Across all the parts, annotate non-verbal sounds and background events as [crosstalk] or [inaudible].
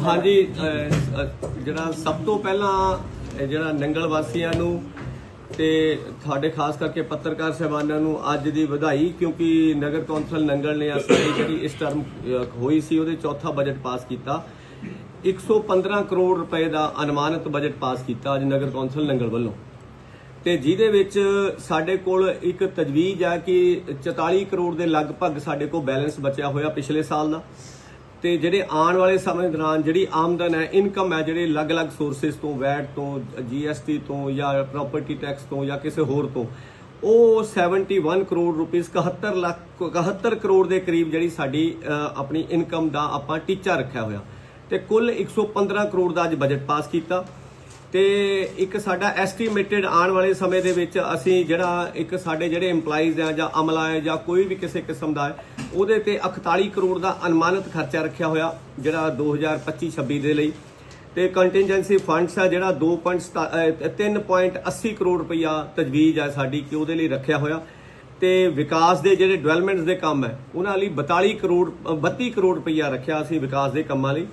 ਹਾਂਜੀ ਜਿਹੜਾ ਸਭ ਤੋਂ ਪਹਿਲਾਂ ਜਿਹੜਾ ਨੰਗਲ ਵਾਸੀਆਂ ਨੂੰ ਤੇ ਤੁਹਾਡੇ ਖਾਸ ਕਰਕੇ ਪੱਤਰਕਾਰ ਸਹਿਬਾਨਾਂ ਨੂੰ ਅੱਜ ਦੀ ਵਧਾਈ, ਕਿਉਂਕਿ ਨਗਰ ਕੌਂਸਲ ਨੰਗਲ ਨੇ ਅਸਾਈ ਜਿਹੜੀ ਇਸ ਟਰਮ ਹੋਈ ਸੀ, ਉਹਦੇ ਚੌਥਾ ਬਜਟ ਪਾਸ ਕੀਤਾ। 115 ਕਰੋੜ ਰੁਪਏ ਦਾ ਅਨੁਮਾਨਿਤ ਬਜਟ ਪਾਸ ਕੀਤਾ ਅੱਜ ਨਗਰ ਕੌਂਸਲ ਨੰਗਲ ਵੱਲੋਂ। ਤੇ ਜਿਹਦੇ ਵਿੱਚ ਸਾਡੇ ਕੋਲ ਇੱਕ ਤਜਵੀਜ਼ ਆ ਕਿ 44 ਕਰੋੜ ਦੇ ਲਗਭਗ ਸਾਡੇ ਕੋਲ ਬੈਲੈਂਸ ਬਚਿਆ ਹੋਇਆ ਪਿਛਲੇ ਸਾਲ ਦਾ। ਤੇ ਜਿਹੜੇ ਆਉਣ ਵਾਲੇ ਸਮੇਂ ਦੌਰਾਨ ਜਿਹੜੀ ਆਮਦਨ ਹੈ ਇਨਕਮ ਹੈ, ਜਿਹੜੇ ਅਲੱਗ-ਅਲੱਗ ਸੋਰਸਸ ਤੋਂ ਵੈਟ ਤੋਂ ਜੀਐਸਟੀ ਤੋਂ ਜਾਂ ਪ੍ਰਾਪਰਟੀ ਟੈਕਸ ਤੋਂ ਜਾਂ ਕਿਸੇ ਹੋਰ ਤੋਂ, ਉਹ 71 ਕਰੋੜ ਰੁਪੀਸ 71 ਲੱਖ 71 ਕਰੋੜ ਦੇ ਕਰੀਬ ਜਿਹੜੀ ਸਾਡੀ ਆਪਣੀ ਇਨਕਮ ਦਾ ਆਪਾਂ ਟੀਚਾ ਰੱਖਿਆ ਹੋਇਆ। ਤੇ ਕੁੱਲ 115 ਕਰੋੜ ਦਾ ਅੱਜ ਬਜਟ ਪਾਸ ਕੀਤਾ। ਤੇ ਇੱਕ ਸਾਡਾ ਐਸਟੀਮੇਟਡ ਆਉਣ ਵਾਲੇ ਸਮੇਂ ਦੇ ਵਿੱਚ ਅਸੀਂ ਜਿਹੜਾ ਇੱਕ ਸਾਡੇ ਜਿਹੜੇ EMPLOYEES ਆ ਜਾਂ ਅਮਲਾ ਹੈ ਜਾਂ ਕੋਈ ਵੀ ਕਿਸੇ ਕਿਸਮ ਦਾ ਹੈ ਉਹਦੇ ਤੇ 41 ਕਰੋੜ ਦਾ ਅਨੁਮਾਨਿਤ ਖਰਚਾ ਰੱਖਿਆ ਹੋਇਆ ਜਿਹੜਾ 2025-26 ਦੇ ਲਈ। ਤੇ ਕੰਟੀਨਜੈਂਸੀ ਫੰਡਸ ਆ ਜਿਹੜਾ 2.3.80 ਕਰੋੜ ਰੁਪਇਆ ਤਜਵੀਜ਼ ਹੈ ਸਾਡੀ ਕਿ ਉਹਦੇ ਲਈ ਰੱਖਿਆ ਹੋਇਆ। ਤੇ ਵਿਕਾਸ ਦੇ ਜਿਹੜੇ ਡਿਵੈਲਪਮੈਂਟਸ ਦੇ ਕੰਮ ਹੈ ਉਹਨਾਂ ਲਈ 42 ਕਰੋੜ ਅ, 32 ਕਰੋੜ ਰੁਪਇਆ ਰੱਖਿਆ ਅਸੀਂ ਵਿਕਾਸ ਦੇ ਕੰਮਾਂ ਲਈ।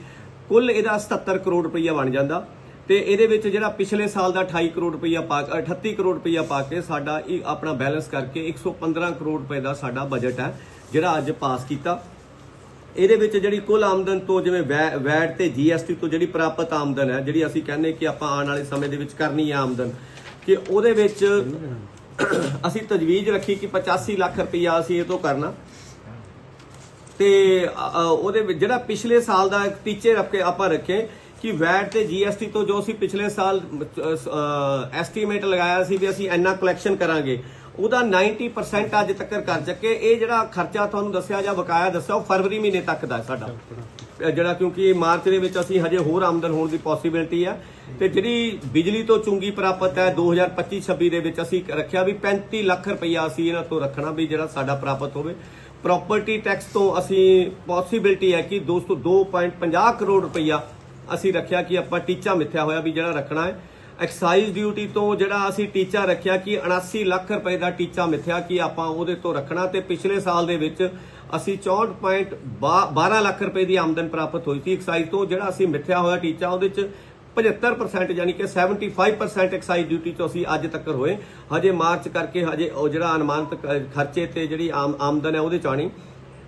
ਕੁੱਲ ਇਹਦਾ 77 ਕਰੋੜ ਰੁਪਇਆ ਬਣ ਜਾਂਦਾ। ਤੇ ਇਹਦੇ ਵਿੱਚ ਜਿਹੜਾ ਪਿਛਲੇ ਸਾਲ ਦਾ 28 ਕਰੋੜ ਰੁਪਇਆ ਪਾ 38 ਕਰੋੜ ਰੁਪਇਆ ਪਾ ਕੇ ਸਾਡਾ ਇਹ ਆਪਣਾ ਬੈਲੈਂਸ ਕਰਕੇ 115 ਕਰੋੜ ਰੁਪਏ ਦਾ ਸਾਡਾ ਬਜਟ ਹੈ, ਜਿਹੜਾ ਅੱਜ ਪਾਸ ਕੀਤਾ। ਇਹਦੇ ਵਿੱਚ ਜਿਹੜੀ ਕੁੱਲ ਆਮਦਨ ਤੋਂ ਜਿਵੇਂ ਵੈਟ ਤੇ ਜੀਐਸਟੀ ਤੋਂ ਜਿਹੜੀ ਪ੍ਰਾਪਤ ਆਮਦਨ ਹੈ, ਜਿਹੜੀ ਅਸੀਂ ਕਹਿੰਦੇ ਕਿ ਆਪਾਂ ਆਉਣ ਵਾਲੇ ਸਮੇਂ ਦੇ ਵਿੱਚ ਕਰਨੀ ਹੈ ਆਮਦਨ, ਕਿ ਉਹਦੇ ਵਿੱਚ ਅਸੀਂ ਤਜਵੀਜ਼ ਰੱਖੀ ਕਿ 85 ਲੱਖ ਰੁਪਇਆ ਅਸੀਂ ਇਹ ਤੋਂ ਕਰਨਾ। ਤੇ ਉਹਦੇ ਵਿੱਚ ਜਿਹੜਾ ਪਿਛਲੇ ਸਾਲ ਦਾ ਟੀਚੇ ਰੱਖ ਕੇ ਆਪਾਂ ਰੱਖੇ ਕਿ ਵੈਟ ਤੇ ਜੀਐਸਟੀ ਤੋਂ ਜੋ ਅਸੀਂ ਪਿਛਲੇ ਸਾਲ ਐਸਟੀਮੇਟ ਲਗਾਇਆ ਸੀ ਵੀ ਅਸੀਂ ਇੰਨਾ ਕਲੈਕਸ਼ਨ ਕਰਾਂਗੇ, ਉਹਦਾ 90% ਅੱਜ ਤੱਕ ਕਰ ਚੱਕੇ। ਇਹ ਜਿਹੜਾ ਖਰਚਾ ਤੁਹਾਨੂੰ ਦੱਸਿਆ ਜਾਂ ਬਕਾਇਆ ਦੱਸਿਆ, ਉਹ ਫਰਵਰੀ ਮਹੀਨੇ ਤੱਕ ਦਾ ਸਾਡਾ। ਜਿਹੜਾ ਕਿਉਂਕਿ ਮਾਰਚ ਦੇ ਵਿੱਚ ਅਸੀਂ ਹਜੇ ਹੋਰ ਆਮਦਨ ਹੋਣ ਦੀ ਪੋਸਿਬਿਲਿਟੀ ਹੈ ਤੇ ਜਿਹੜੀ ਬਿਜਲੀ ਤੋਂ ਚੁੰਗੀ ਪ੍ਰਾਪਤ ਹੈ 2025-26 ਦੇ ਵਿੱਚ ਅਸੀਂ ਰੱਖਿਆ ਵੀ 35 ਲੱਖ ਰੁਪਈਆ ਅਸੀਂ ਇਹਨਾਂ ਤੋਂ ਰੱਖਣਾ ਵੀ ਜਿਹੜਾ ਸਾਡਾ ਪ੍ਰਾਪਤ ਹੋਵੇ। ਪ੍ਰਾਪਰਟੀ ਟੈਕਸ ਤੋਂ ਅਸੀਂ ਪੋਸਿਬਿਲਿਟੀ ਹੈ ਕਿ 200 2.50 ਕਰੋੜ ਰੁਪਈਆ ਅਸੀਂ ਰੱਖਿਆ ਕਿ ਆਪਾਂ ਟੀਚਾ ਮਿੱਥਿਆ ਹੋਇਆ ਵੀ ਜਿਹੜਾ ਰੱਖਣਾ ਹੈ। ਐਕਸਾਈਜ਼ ਡਿਊਟੀ ਤੋਂ ਜਿਹੜਾ ਅਸੀਂ ਟੀਚਾ ਰੱਖਿਆ ਕਿ 79 ਲੱਖ ਰੁਪਏ ਦਾ ਟੀਚਾ ਮਿੱਥਿਆ ਕਿ ਆਪਾਂ ਉਹਦੇ ਤੋਂ ਰੱਖਣਾ ਤੇ ਪਿਛਲੇ ਸਾਲ ਦੇ ਵਿੱਚ ਅਸੀਂ 64.12 ਲੱਖ ਰੁਪਏ ਦੀ ਆਮਦਨ ਪ੍ਰਾਪਤ ਹੋਈ ਸੀ ਐਕਸਾਈਜ਼ ਤੋਂ। ਜਿਹੜਾ ਅਸੀਂ ਮਿੱਥਿਆ ਹੋਇਆ ਟੀਚਾ ਉਹਦੇ ਚ 75% ਯਾਨੀ ਕਿ 75% ਐਕਸਾਈਜ਼ ਡਿਊਟੀ ਤੋਂ ਅਸੀਂ ਅੱਜ ਤੱਕ ਹੋਏ। ਹਜੇ ਮਾਰਚ ਕਰਕੇ ਹਜੇ ਉਹ ਜਿਹੜਾ ਅਨੁਮਾਨਿਤ ਖਰਚੇ ਤੇ ਜਿਹੜੀ ਆਮਦਨ ਹੈ ਉਹਦੇ ਚ ਆਣੀ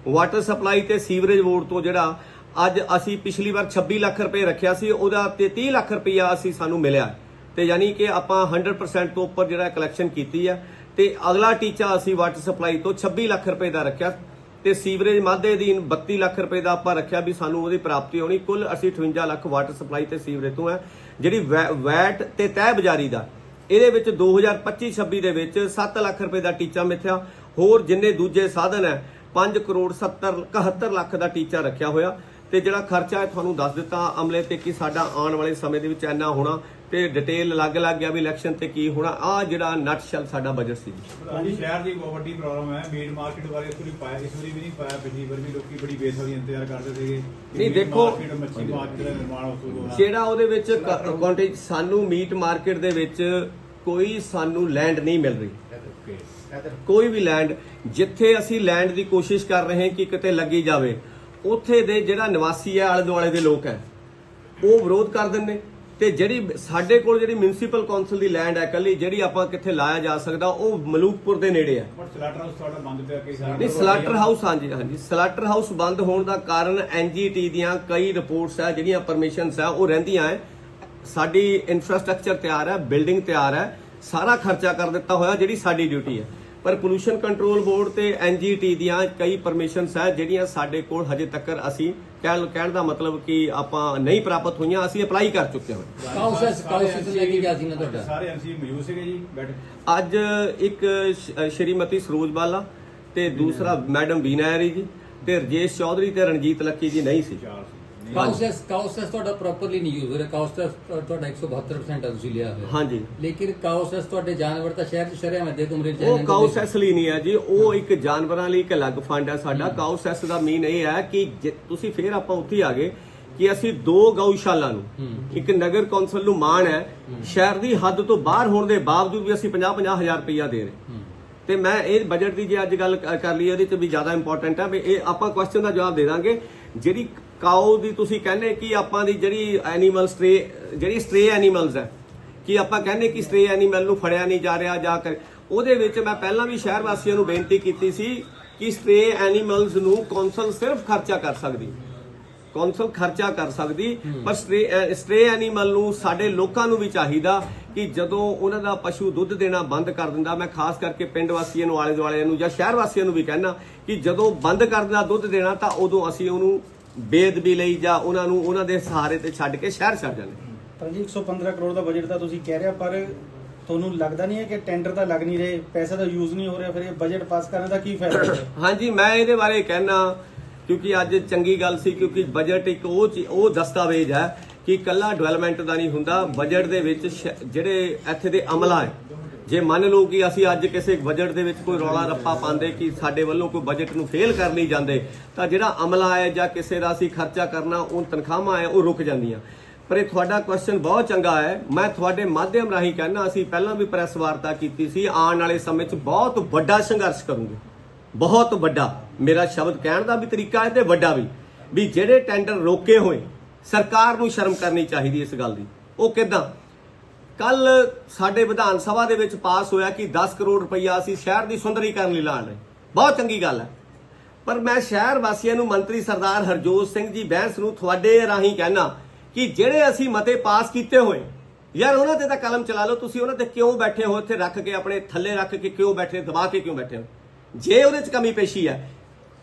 ਵਾਟਰ ਸਪਲਾਈ ਤੇ ਸੀਵਰੇਜ ਬੋਰਡ ਤੋਂ ਜਿਹੜਾ ਅੱਜ ਅਸੀਂ ਪਿਛਲੀ ਵਾਰ 26 ਲੱਖ ਰੁਪਏ ਰੱਖਿਆ ਸੀ, ਉਹਦਾ ਤੇ 30 ਲੱਖ ਰੁਪਇਆ ਅਸੀਂ ਸਾਨੂੰ ਮਿਲਿਆ ਤੇ ਯਾਨੀ ਕਿ ਆਪਾਂ 100% ਤੋਂ ਉੱਪਰ ਜਿਹੜਾ ਕਲੈਕਸ਼ਨ ਕੀਤੀ ਹੈ। ਤੇ ਅਗਲਾ ਟੀਚਾ ਅਸੀਂ ਵਾਟਰ ਸਪਲਾਈ ਤੋਂ 26 ਲੱਖ ਰੁਪਏ ਦਾ ਰੱਖਿਆ। ਤੇ ਸੀਵਰੇਜ ਮਾਧੇ ਅਧੀਨ 32 ਲੱਖ ਰੁਪਏ ਦਾ ਆਪਾਂ ਰੱਖਿਆ ਵੀ ਸਾਨੂੰ ਉਹਦੀ ਪ੍ਰਾਪਤੀ ਹੋਣੀ। ਕੁੱਲ ਅਸੀਂ 58 ਲੱਖ ਵਾਟਰ ਸਪਲਾਈ ਤੇ ਸੀਵਰੇਜ ਤੋਂ ਹੈ। ਜਿਹੜੀ ਵੈ- ਵੈਟ ਤੇ ਤਹਿ ਬਜ਼ਾਰੀ ਦਾ, ਇਹਦੇ ਵਿੱਚ 2025-26 ਦੇ ਵਿੱਚ 7 ਲੱਖ ਰੁਪਏ ਦਾ ਟੀਚਾ ਮਿੱਥਿਆ। ਹੋਰ ਜਿੰਨੇ ਦੂਜੇ ਸਾਧਨ ਹੈ 5 ਕਰੋੜ 70 71 ਲੱਖ ਦਾ ਟੀਚਾ ਰੱਖਿਆ ਹੋਇਆ। ਤੇ ਜਿਹੜਾ ਖਰਚਾ ਹੈ ਤੁਹਾਨੂੰ ਦੱਸ ਦਿੱਤਾ ਅਮਲੇ ਤੇ ਕਿ ਸਾਡਾ ਆਉਣ ਵਾਲੇ ਸਮੇਂ ਦੇ ਵਿੱਚ ਇੰਨਾ ਹੋਣਾ ਤੇ ਡਿਟੇਲ ਅਲੱਗ ਲੱਗ ਗਿਆ ਵੀ ਇਲੈਕਸ਼ਨ ਤੇ ਕੀ ਹੋਣਾ। ਆ ਜਿਹੜਾ ਨਟਸ਼ਲ ਸਾਡਾ ਬਜਟ ਸੀ। ਸਾਡੀ ਸ਼ਹਿਰ ਦੀ ਬਹੁਤ ਵੱਡੀ ਪ੍ਰੋਬਲਮ ਹੈ। ਮੀਟ ਮਾਰਕੀਟ ਬਾਰੇ ਵਾਰੀ ਪਾਇਆ ਇਸ ਵਾਰੀ ਵੀ ਨਹੀਂ ਪਾਇਆ। ਪਿਛਲੀ ਵਾਰ ਵੀ ਲੋਕੀ ਬੜੀ ਬੇਸਬਰੀ ਇੰਤਜ਼ਾਰ ਕਰਦੇ ਸੀਗੇ ਨਹੀਂ, ਦੇਖੋ- market, ਮੱਛੀ ਮਾਰਕੀਟ ਦਾ ਨਿਰਮਾਣ ਹੋ ਸਕੂਗਾ ਜਿਹੜਾ ਉਹਦੇ ਵਿੱਚ ਕੰਟੇਜ ਸਾਨੂੰ ਮੀਟ ਮਾਰਕੀਟ ਦੇ ਵਿੱਚ ਕੋਈ ਸਾਨੂੰ ਲੈਂਡ ਨਹੀਂ ਮਿਲ ਰਹੀ। ਕੋਈ ਵੀ ਲੈਂਡ ਜਿੱਥੇ ਅਸੀਂ ਲੈਂਡ ਦੀ ਕੋਸ਼ਿਸ਼ ਕਰ ਰਹੇ ਹਾਂ ਕਿ ਕਿਤੇ ਲੱਗੀ ਜਾਵੇ ਉੱਥੇ ਦੇ ਜਿਹੜਾ ਨਿਵਾਸੀ ਹੈ ਆਲੇ ਦੁਆਲੇ ਦੇ ਲੋਕ ਹੈ ਉਹ ਵਿਰੋਧ ਕਰ ਦਿੰਦੇ ਤੇ ਜਿਹੜੀ ਸਾਡੇ ਕੋਲ ਜਿਹੜੀ ਮਿਊਨਿਸਪਲ ਕੌਂਸਲ ਦੀ ਲੈਂਡ ਹੈ ਕੱਲੀ ਜਿਹੜੀ ਆਪਾਂ ਕਿੱਥੇ ਲਾਇਆ ਜਾ ਸਕਦਾ ਉਹ ਮਲੂਕਪੁਰ ਦੇ ਨੇੜੇ ਹੈ। ਬਟ ਸਲਾਟਰ ਹਾਊਸ ਤੁਹਾਡਾ ਬੰਦ ਪਿਆ ਸਾਲ ਨਹੀਂ ਸਲਾਟਰ ਹਾਊਸ ਹਾਂਜੀ ਹਾਂਜੀ। ਸਲਾਟਰ ਹਾਊਸ ਬੰਦ ਹੋਣ ਦਾ ਕਾਰਨ ਐਨਜੀਟੀ ਦੀਆਂ ਕਈ ਰਿਪੋਰਟਸ ਹੈ ਜਿਹੜੀਆਂ ਪਰਮਿਸ਼ਨਸ ਹੈ ਉਹ ਰਹਿੰਦੀਆਂ ਹੈ। ਸਾਡੀ ਇਨਫਰਾਸਟ੍ਰਕਚਰ ਤਿਆਰ ਹੈ ਬਿਲਡਿੰਗ ਤਿਆਰ ਹੈ ਸਾਰਾ ਖਰਚਾ ਕਰ ਦਿੱਤਾ ਹੋਇਆ ਜਿਹੜੀ ਸਾਡੀ ਡਿਊਟੀ ਹੈ। ਪਰ ਪੋਲੂਸ਼ਨ ਕੰਟਰੋਲ ਬੋਰਡ ਤੇ ਐਨਜੀਟੀ ਦੀਆਂ ਕਈ ਪਰਮਿਸ਼ਨਸ ਹੈ ਜਿਹੜੀਆਂ ਸਾਡੇ ਕੋਲ ਹਜੇ ਤੱਕ ਅਸੀਂ ਕਹਿ ਕਹਿਣ ਦਾ ਮਤਲਬ ਕਿ ਆਪਾਂ ਨਹੀਂ ਪ੍ਰਾਪਤ ਹੋਈਆਂ ਅਸੀਂ ਅਪਲਾਈ ਕਰ ਚੁੱਕੇ ਹਾਂ। ਕਾਉਂਸਸ ਕਾਉਂਸਸ ਲੈ ਕੇ ਗਿਆ ਸੀ ਨਾ ਤੁਹਾਡਾ ਸਾਰੇ ਐਮਸੀ ਮੌਜੂਦ ਸੀਗੇ ਜੀ ਬੈਠ ਅੱਜ ਇੱਕ ਸ਼੍ਰੀਮਤੀ ਸਰੋਜ ਬਾਲਾ ਤੇ ਦੂਸਰਾ ਮੈਡਮ ਬੀਨਾਇਰੀ ਜੀ ਤੇ ਰਜੇਸ਼ ਚੌਧਰੀ ਤੇ ਰਣਜੀਤ ਲੱਕੀ ਜੀ ਨਹੀਂ ਸੀ। ਚਾਰ ਸੀ ਕਾਉਂਸਸ ਕਾਉਂਸਸ ਤੁਹਾਡਾ ਪ੍ਰੋਪਰਲੀ ਨਹੀਂ ਯੂਜ਼ ਹੋ ਰਿਹਾ। ਕਾਉਂਸਸ ਤੁਹਾਡਾ 172% ਆ ਤੁਸੀਂ ਲਿਆ ਹੋਇਆ। ਹਾਂਜੀ। ਲੇਕਿਨ ਕਾਉਂਸਸ ਤੁਹਾਡੇ ਜਾਨਵਰ ਤਾਂ ਸ਼ਹਿਰ ਚ ਸ਼ਰਿਆ ਮੈਂ ਦੇ ਤੁਮਰੇ ਉਹ ਕਾਊ ਸੈਸ ਲਈ ਨਹੀਂ ਹੈ ਜੀ। ਉਹ ਇੱਕ ਜਾਨਵਰਾਂ ਲਈ ਇੱਕ ਅਲੱਗ ਫੰਡ ਹੈ ਸਾਡਾ। ਕਾਊ ਸੈਸ ਦਾ ਮੀਨ ਇਹ ਹੈ ਕਿ ਤੁਸੀਂ ਫੇਰ ਆਪਾਂ ਉੱਥੇ ਆ ਗਏ ਕਿ ਅਸੀਂ ਦੋ ਗਊਸ਼ਾਲਾ ਨੂੰ ਇੱਕ ਨਗਰ ਕੌਂਸਲ ਨੂੰ ਮਾਣ ਹੈ ਸ਼ਹਿਰ ਦੀ ਹੱਦ ਤੋਂ ਬਾਹਰ ਹੋਣ ਦੇ ਬਾਵਜੂਦ ਵੀ ਅਸੀਂ 50-50 ਹਜ਼ਾਰ ਰੁਪਈਆ ਦੇ ਰਹੇ। ਤੇ ਮੈਂ ਇਹ ਬਜਟ ਦੀ ਜੇ ਅੱਜ ਗੱਲ ਕਰ ਲਈ ਇਹਦੇ ਚ ਵੀ ਜ਼ਿਆਦਾ ਇੰਪੋਰਟੈਂਟ ਹੈ ਵੀ ਇਹ ਆਪਾਂ ਕੁਐਸਚਨ ਦਾ ਜਵਾਬ ਦੇ ਦਾਂਗੇ। ਜਿਹੜੀ ਕਾਓ ਦੀ ਤੁਸੀਂ ਕਹਿੰਦੇ ਕਿ ਆਪਾਂ ਦੀ ਜਿਹੜੀ ਐਨੀਮਲ ਸਟ੍ਰੇ ਜਿਹੜੀ ਸਟ੍ਰੇ ਐਨੀਮਲਸ ਹੈ ਕਿ ਆਪਾਂ ਕਹਿੰਦੇ ਕਿ ਸਟ੍ਰੇ ਐਨੀਮਲ ਨੂੰ ਫੜਿਆ ਨਹੀਂ ਜਾ ਰਿਹਾ ਜਾਂ ਕਰ ਉਹਦੇ ਵਿੱਚ ਮੈਂ ਪਹਿਲਾਂ ਵੀ ਸ਼ਹਿਰ ਵਾਸੀਆਂ ਨੂੰ ਬੇਨਤੀ ਕੀਤੀ ਸੀ ਕਿ ਸਟ੍ਰੇ ਐਨੀਮਲਸ ਨੂੰ ਕੌਂਸਲ ਸਿਰਫ ਖਰਚਾ ਕਰ ਸਕਦੀ। ਕੌਂਸਲ ਖਰਚਾ ਕਰ ਸਕਦੀ ਪਰ ਸਟ੍ਰੇ ਸਟ੍ਰੇ ਐਨੀਮਲ ਨੂੰ ਸਾਡੇ ਲੋਕਾਂ ਨੂੰ ਵੀ ਚਾਹੀਦਾ ਕਿ ਜਦੋਂ ਉਹਨਾਂ ਦਾ ਪਸ਼ੂ ਦੁੱਧ ਦੇਣਾ ਬੰਦ ਕਰ ਦਿੰਦਾ ਮੈਂ ਖਾਸ ਕਰਕੇ ਪਿੰਡ ਵਾਸੀਆਂ ਨੂੰ ਆਲੇ ਦੁਆਲੇ ਨੂੰ ਜਾਂ ਸ਼ਹਿਰ ਵਾਸੀਆਂ ਨੂੰ ਵੀ ਕਹਿਣਾ ਕਿ ਜਦੋਂ ਬੰਦ ਕਰ ਦਿੰਦਾ ਦੁੱਧ ਦੇਣਾ ਤਾਂ ਉਦੋਂ ਅਸੀਂ ਉਹਨੂੰ ਬੇਦਬੀ ਲਈ ਜਾਂ ਉਹਨਾਂ ਨੂੰ ਉਹਨਾਂ ਦੇ ਸਹਾਰੇ ਤੇ ਛੱਡ ਕੇ ਸ਼ਹਿਰ ਛੱਡ ਜਾਂਦੇ। ਪਰ ਜੀ 115 ਕਰੋੜ ਦਾ ਬਜਟ ਤਾਂ ਤੁਸੀਂ ਕਹਿ ਰਿਹਾ ਪਰ ਤੁਹਾਨੂੰ ਲੱਗਦਾ ਨਹੀਂ ਹੈ ਕਿ ਟੈਂਡਰ ਤਾਂ ਲੱਗ ਨਹੀਂ ਰਹੇ ਪੈਸਾ ਤਾਂ ਯੂਜ਼ ਨਹੀਂ ਹੋ ਰਿਹਾ ਫਿਰ ਇਹ ਬਜਟ ਪਾਸ ਕਰਨ ਦਾ ਕੀ ਫਾਇਦਾ ਹੈ? [coughs] ਹਾਂਜੀ ਮੈਂ ਇਹਦੇ ਬਾਰੇ ਕਹਿਣਾ ਕਿਉਂਕਿ ਅੱਜ ਚੰਗੀ ਗੱਲ ਸੀ ਕਿਉਂਕਿ ਬਜਟ ਇੱਕ ਉਹ ਚੀ- ਉਹ ਦਸਤਾਵੇਜ਼ ਹੈ ਕਿ ਕੱਲਾ ਡਿਵੈਲਪਮੈਂਟ ਦਾ ਨਹੀਂ ਹੁੰਦਾ ਬਜਟ ਦੇ ਵਿੱਚ ਸ਼- ਜਿਹੜੇ ਇੱਥੇ ਦੇ ਅਮਲਾ ਹੈ ਜੇ ਮੰਨ ਲਓ ਕਿ ਅਸੀਂ ਅੱਜ ਕਿਸੇ ਬਜਟ ਦੇ ਵਿੱਚ ਕੋਈ ਰੌਲਾ ਰੱਪਾ ਪਾਉਂਦੇ ਕਿ ਸਾਡੇ ਵੱਲੋਂ ਕੋਈ ਬਜਟ ਨੂੰ ਫੇਲ ਕਰ ਲਈ ਜਾਂਦੇ, ਤਾਂ ਜਿਹੜਾ ਅਮਲਾ ਹੈ ਜਾਂ ਕਿਸੇ ਦਾ ਅਸੀਂ ਖਰਚਾ ਕਰਨਾ, ਉਹ ਤਨਖਾਹਾਂ ਹੈ, ਉਹ ਰੁਕ ਜਾਂਦੀਆਂ। ਪਰ ਇਹ ਤੁਹਾਡਾ ਕੁਐਸਚਨ ਬਹੁਤ ਚੰਗਾ ਹੈ। ਮੈਂ ਤੁਹਾਡੇ ਮਾਧਿਅਮ ਰਾਹੀਂ ਕਹਿਣਾ ਅਸੀਂ ਪਹਿਲਾਂ ਵੀ ਪ੍ਰੈਸ ਵਾਰਤਾ ਕੀਤੀ ਸੀ, ਆਉਣ ਵਾਲੇ ਸਮੇਂ 'ਚ ਬਹੁਤ ਵੱਡਾ ਸੰਘਰਸ਼ ਕਰੂੰਗੇ। ਬਹੁਤ ਵੱਡਾ। ਮੇਰਾ ਸ਼ਬਦ ਕਹਿਣ ਦਾ ਵੀ ਤਰੀਕਾ ਹੈ ਤੇ ਵੱਡਾ ਵੀ। ਵੀ ਜਿਹੜੇ ਟੈਂਡਰ ਰੋਕੇ ਹੋਏ, ਸਰਕਾਰ ਨੂੰ ਸ਼ਰਮ ਕਰਨੀ ਚਾਹੀਦੀ ਇਸ ਗੱਲ ਦੀ। ਉਹ ਕਿਦਾਂ? ਕੱਲ ਸਾਡੇ ਵਿਧਾਨ ਸਭਾ ਦੇ ਵਿੱਚ ਪਾਸ ਹੋਇਆ ਕਿ 10 ਕਰੋੜ ਰੁਪਈਆ ਅਸੀਂ ਸ਼ਹਿਰ ਦੀ ਸੁੰਦਰੀਕਰਨ ਲਈ ਲਾਣ ਰਹੇ। ਬਹੁਤ ਚੰਗੀ ਗੱਲ ਹੈ। ਪਰ ਮੈਂ ਸ਼ਹਿਰ ਵਾਸੀਆਂ ਨੂੰ ਮੰਤਰੀ ਸਰਦਾਰ ਹਰਜੋਤ ਸਿੰਘ ਜੀ ਬੈਂਸ ਨੂੰ ਤੁਹਾਡੇ ਰਾਹੀਂ ਕਹਿਣਾ ਕਿ ਜਿਹੜੇ ਅਸੀਂ ਮਤੇ ਪਾਸ ਕੀਤੇ ਹੋਏ, ਯਾਰ ਉਹਨਾਂ ਤੇ ਤਾਂ ਕਲਮ ਚਲਾ ਲਓ, ਤੁਸੀਂ ਉਹਨਾਂ ਤੇ ਕਿਉਂ ਬੈਠੇ ਹੋ? ਇੱਥੇ ਰੱਖ ਕੇ ਆਪਣੇ, ਥੱਲੇ ਰੱਖ ਕੇ ਕਿਉਂ ਬੈਠੇ ਦਬਾ ਕੇ ਕਿਉਂ ਬੈਠੇ ਹੋ? ਜੇ ਉਹਦੇ 'ਚ ਕਮੀ ਪੇਸ਼ੀ ਹੈ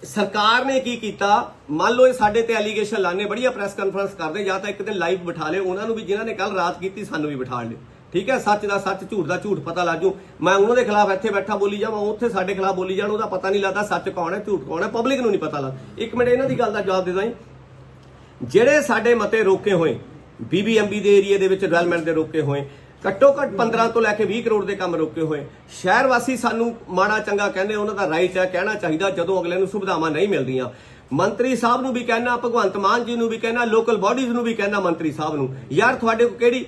ਸਰਕਾਰ ਨੇ ਕੀ ਕੀਤਾ? ਮੰਨ ਲਓ ਇਹ ਸਾਡੇ ਤੇ ਐਲੀਗੇਸ਼ਨ ਲਾਣੇ ਬੜੀਆ ਪ੍ਰੈਸ ਕਾਨਫਰੰਸ ਕਰਦੇ, ਜਾਂ ਤਾਂ ਇੱਕ ਦਿਨ ਲਾਈਵ ਬਿਠਾ ਲਿਓ ਉਹਨਾਂ ਨੂੰ ਵੀ ਜਿਨ੍ਹਾਂ ਨੇ ਕੱਲ ਰਾਤ ਕੀਤੀ, ਸਾਨੂੰ ਵੀ ਬਿਠਾ ਲਿਓ ਠੀਕ ਹੈ? ਸੱਚ ਦਾ ਸੱਚ, ਝੂਠ ਦਾ ਝੂਠ, ਪਤਾ ਲੱਜੂ ਮੈਂ ਉਹਨਾਂ ਦੇ ਖਿਲਾਫ ਇੱਥੇ ਬੈਠਾ ਬੋਲੀ ਜਾਵਾਂ ਉੱਥੇ ਸਾਡੇ ਖਿਲਾਫ ਬੋਲੀ ਜਾਣ, ਉਹਦਾ ਪਤਾ ਨਹੀਂ ਲੱਗਦਾ ਸੱਚ ਕੌਣ ਹੈ, ਝੂਠ ਕੌਣ ਹੈ ਪਬਲਿਕ ਨੂੰ ਨਹੀਂ ਪਤਾ ਲੱਗਦਾ। ਇੱਕ ਮਿੰਟ, ਇਹਨਾਂ ਦੀ ਗੱਲ ਦਾ ਜਵਾਬ ਦੇ ਦਾਂ ਜਿਹੜੇ ਸਾਡੇ ਮਤੇ ਰੋਕੇ ਹੋਏ ਬੀਬੀਐਮਬੀ ਦੇ ਏਰੀਆ ਦੇ ਵਿੱਚ ਡਿਵੈਲਪਮੈਂਟ ਦੇ ਰੋਕੇ ਹੋਏ ਘੱਟੋ ਘੱਟ 15 ਤੋਂ ਲੈ ਕੇ 20 ਕਰੋੜ ਦੇ ਕੰਮ ਰੋਕੇ ਹੋਏ। ਸ਼ਹਿਰ ਵਾਸੀ ਸਾਨੂੰ ਮਾੜਾ ਚੰਗਾ ਕਹਿੰਦੇ ਉਹਨਾਂ ਦਾ ਰਾਈਟ ਹੈ ਕਹਿਣਾ ਚਾਹੀਦਾ, ਜਦੋਂ ਅਗਲੇ ਨੂੰ ਸੁਵਿਧਾਵਾਂ ਨਹੀਂ ਮਿਲਦੀਆਂ। ਮੰਤਰੀ ਸਾਹਿਬ ਨੂੰ ਵੀ ਕਹਿਣਾ, ਭਗਵੰਤ ਮਾਨ ਜੀ ਨੂੰ ਵੀ ਕਹਿਣਾ ਲੋਕਲ ਬਾਡੀਜ਼ ਨੂੰ ਵੀ ਕਹਿਣਾ ਮੰਤਰੀ ਸਾਹਿਬ ਨੂੰ, ਯਾਰ ਤੁਹਾਡੇ ਕੋਲ ਕਿਹੜੀ